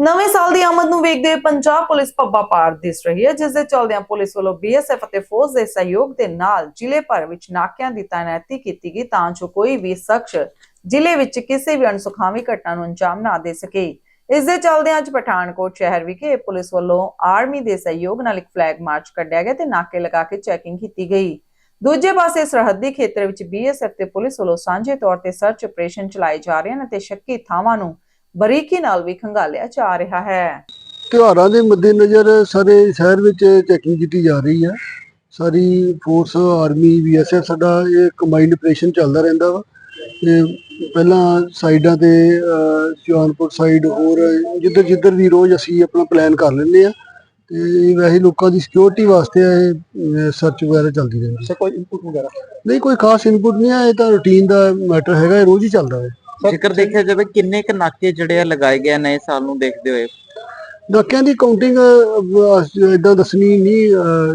ਨਵੇਂ ਸਾਲ ਦੀ ਆਮਦ ਨੂੰ ਵੇਖਦੇ ਪੰਜਾਬ ਪੁਲਿਸ ਪੱਬਾ ਪਾਰ ਦਿਸ ਰਹੀ ਹੈ, ਜਿਸ ਦੇ ਚਲਦਿਆਂ ਪੁਲਿਸ ਵੱਲੋਂ ਬੀਐਸਐਫ ਅਤੇ ਫੌਜ ਦੇ ਸਹਿਯੋਗ ਦੇ ਨਾਲ ਜ਼ਿਲ੍ਹੇ ਭਰ ਵਿੱਚ ਨਾਕਿਆਂ ਦੀ ਤਾਇਨਾਤੀ ਕੀਤੀ ਗਈ ਤਾਂ ਜੋ ਕੋਈ ਵੀ ਸ਼ਖਸ ਜ਼ਿਲ੍ਹੇ ਵਿੱਚ ਕਿਸੇ ਵੀ ਅਣਸੁਖਾਵੀ ਘਟਨਾ ਨੂੰ ਅੰਜਾਮ ਨਾ ਦੇ ਸਕੇ। ਇਸ ਦੇ ਚਲਦਿਆਂ ਅੱਜ ਪਠਾਨਕੋਟ ਸ਼ਹਿਰ ਵਿਖੇ ਪੁਲਿਸ ਵੱਲੋਂ ਆਰਮੀ ਦੇ ਸਹਿਯੋਗ ਨਾਲ ਇੱਕ ਫਲੈਗ ਮਾਰਚ ਕੱਢਿਆ ਗਿਆ ਤੇ ਨਾਕੇ ਲਗਾ ਕੇ ਚੈਕਿੰਗ ਕੀਤੀ ਗਈ। ਦੂਜੇ ਪਾਸੇ ਸਰਹੱਦੀ ਖੇਤਰ ਵਿੱਚ ਬੀਐਸਐਫ ਤੇ ਪੁਲਿਸ ਵੱਲੋਂ ਸਾਂਝੇ ਤੌਰ ਤੇ ਸਰਚ ਆਪਰੇਸ਼ਨ ਚਲਾਏ ਜਾ ਰਹੇ ਹਨ ਅਤੇ ਸ਼ੱਕੀ ਥਾਵਾਂ ਨੂੰ ਬਰੀਕੀ ਨਾਲ ਵੀ ਖੰਗਾਲਿਆ ਜਾ ਰਿਹਾ ਹੈ। ਤਿਉਹਾਰਾਂ ਦੇ ਮੱਦੇਨਜ਼ਰ ਸਾਰੇ ਸ਼ਹਿਰ ਵਿੱਚ ਚੈਕਿੰਗ ਕੀਤੀ ਜਾ ਰਹੀ ਹੈ। ਸਾਰੀ ਫੋਰਸ, ਆਰਮੀ ਬੀਐਸਐਫ ਸਾਡਾ ਇਹ ਕੰਬਾਈਨਡ ਆਪਰੇਸ਼ਨ ਚੱਲਦਾ ਰਹਿੰਦਾ ਵਾ ਤੇ ਪਹਿਲਾਂ ਸਾਈਡਾਂ ਤੇ ਅਹ, ਸੁਜਾਨਪੁਰ ਸਾਈਡ ਹੋਰ ਜਿੱਧਰ ਜਿੱਧਰ ਵੀ ਰੋਜ਼ ਅਸੀਂ ਆਪਣਾ ਪਲਾਨ ਕਰ ਲੈਂਦੇ ਆ ਤੇ ਵੈਸੇ ਲੋਕਾਂ ਦੀ ਸਿਕਿਉਰਿਟੀ ਵਾਸਤੇ ਇਹ ਸਰਚ ਵਗੈਰਾ ਚੱਲਦੀ ਰਹਿੰਦੀ ਹੈ। ਕੋਈ ਇਨਪੁਟ ਵਗੈਰਾ? ਨਹੀਂ ਕੋਈ ਖਾਸ ਇਨਪੁਟ ਨਹੀਂ ਹੈ ਇਹ ਤਾਂ ਰੂਟੀਨ ਦਾ ਮੈਟਰ ਹੈਗਾ ਇਹ ਰੋਜ਼ ਹੀ ਚੱਲਦਾ ਹੈ। ਜੇਕਰ ਦੇਖਿਆ ਜਾਵੇ ਕਿੰਨੇ ਕ ਨਾਕੇ ਜਿਹੜੇ ਆ ਲਗਾਏ ਗਏ ਆ ਨਏ ਸਾਲ ਨੂੰ ਦੇਖਦੇ ਹੋਏ? ਨਾਕਿਆਂ ਦੀ ਕਾਊਂਟਿੰਗ ਇਦਾਂ ਦੱਸਣੀ ਨਹੀਂ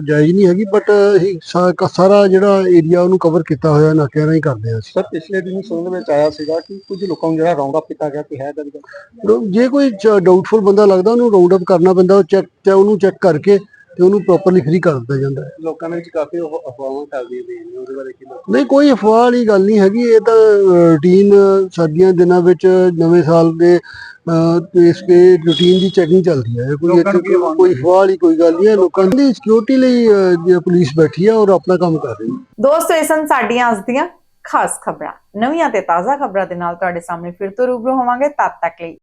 ਜਾਇਜ਼ ਨਹੀਂ ਹੈਗੀ ਬਟ ਅਸੀਂ ਸਾਰਾ ਜਿਹੜਾ ਏਰੀਆ ਉਹਨੂੰ ਕਵਰ ਕੀਤਾ ਹੋਇਆ ਨਾਕਿਆਂ ਨਾਲ ਹੀ ਕਰਦੇ ਅਸੀਂ। ਸਰ ਪਿਛਲੇ ਦਿਨ ਸੁਣਨ ਵਿੱਚ ਆਇਆ ਸੀਗਾ ਕਿ ਕੁਝ ਲੋਕਾਂ ਨੂੰ ਜਿਹੜਾ ਰਾਉਂਡ ਅਪ ਕੀਤਾ ਗਿਆ ਕਿ ਹੈ ਰੋ- ਜੇ ਕੋਈ ਡਾਊਟਫੁਲ ਬੰਦਾ ਲੱਗਦਾ ਉਹਨੂੰ ਰਾਉਂਡ ਅਪ ਕਰਨਾ ਪੈਂਦਾ ਉਹ ਚੈੱਕ ਉਹਨੂੰ ਚੈੱਕ ਕਰਕੇ ਤੇ ਉਹਨੂੰ ਪ੍ਰੋਪਰਲੀ ਫ੍ਰੀ ਕਰ ਦਿੱਤਾ ਜਾਂਦਾ ਹੈ। ਲੋਕਾਂ ਦੇ ਵਿੱਚ ਕਾਫੀ ਉਹ ਅਫਵਾਹਾਂ ਚੱਲਦੀਆਂ ਨੇ ਉਹਦੇ ਬਾਰੇ ਕੀ ਲੋਕ ਨਹੀਂ ਕੋਈ ਅਫਵਾਹ ਵਾਲੀ ਗੱਲ ਨਹੀਂ ਹੈਗੀ। ਇਹ ਤਾਂ ਰੂਟੀਨ ਸਰਦੀਆਂ ਦੇ ਦਿਨਾਂ ਵਿੱਚ ਨਵੇਂ ਸਾਲ ਦੇ ਤੇ ਇਸ ਤੇ ਰੂਟੀਨ ਦੀ ਚੈਕਿੰਗ ਚੱਲਦੀ ਹੈ। ਕੋਈ ਇੱਥੇ ਕੋਈ ਅਫਵਾਹ ਵਾਲੀ ਕੋਈ ਗੱਲ ਨਹੀਂ ਹੈ। ਲੋਕਾਂ ਦੀ ਸਿਕਿਉਰਿਟੀ ਲਈ ਪੁਲਿਸ ਬੈਠੀ ਹੈ ਔਰ ਆਪਣਾ ਕੰਮ ਕਰ ਰਹੀ ਹੈ। ਦੋਸਤੋ ਇਹ ਸਨ ਸਾਡੀਆਂ ਅੱਜ ਦੀਆਂ ਖਾਸ ਖਬਰਾਂ। ਨਵੀਆਂ ਤੇ ਤਾਜ਼ਾ ਖਬਰਾਂ ਦੇ ਨਾਲ ਤੁਹਾਡੇ ਸਾਹਮਣੇ ਫਿਰ ਤੋਂ ਰੂਬਰੂ ਹੋਵਾਂਗੇ। ਤਦ ਤੱਕ ਲਈ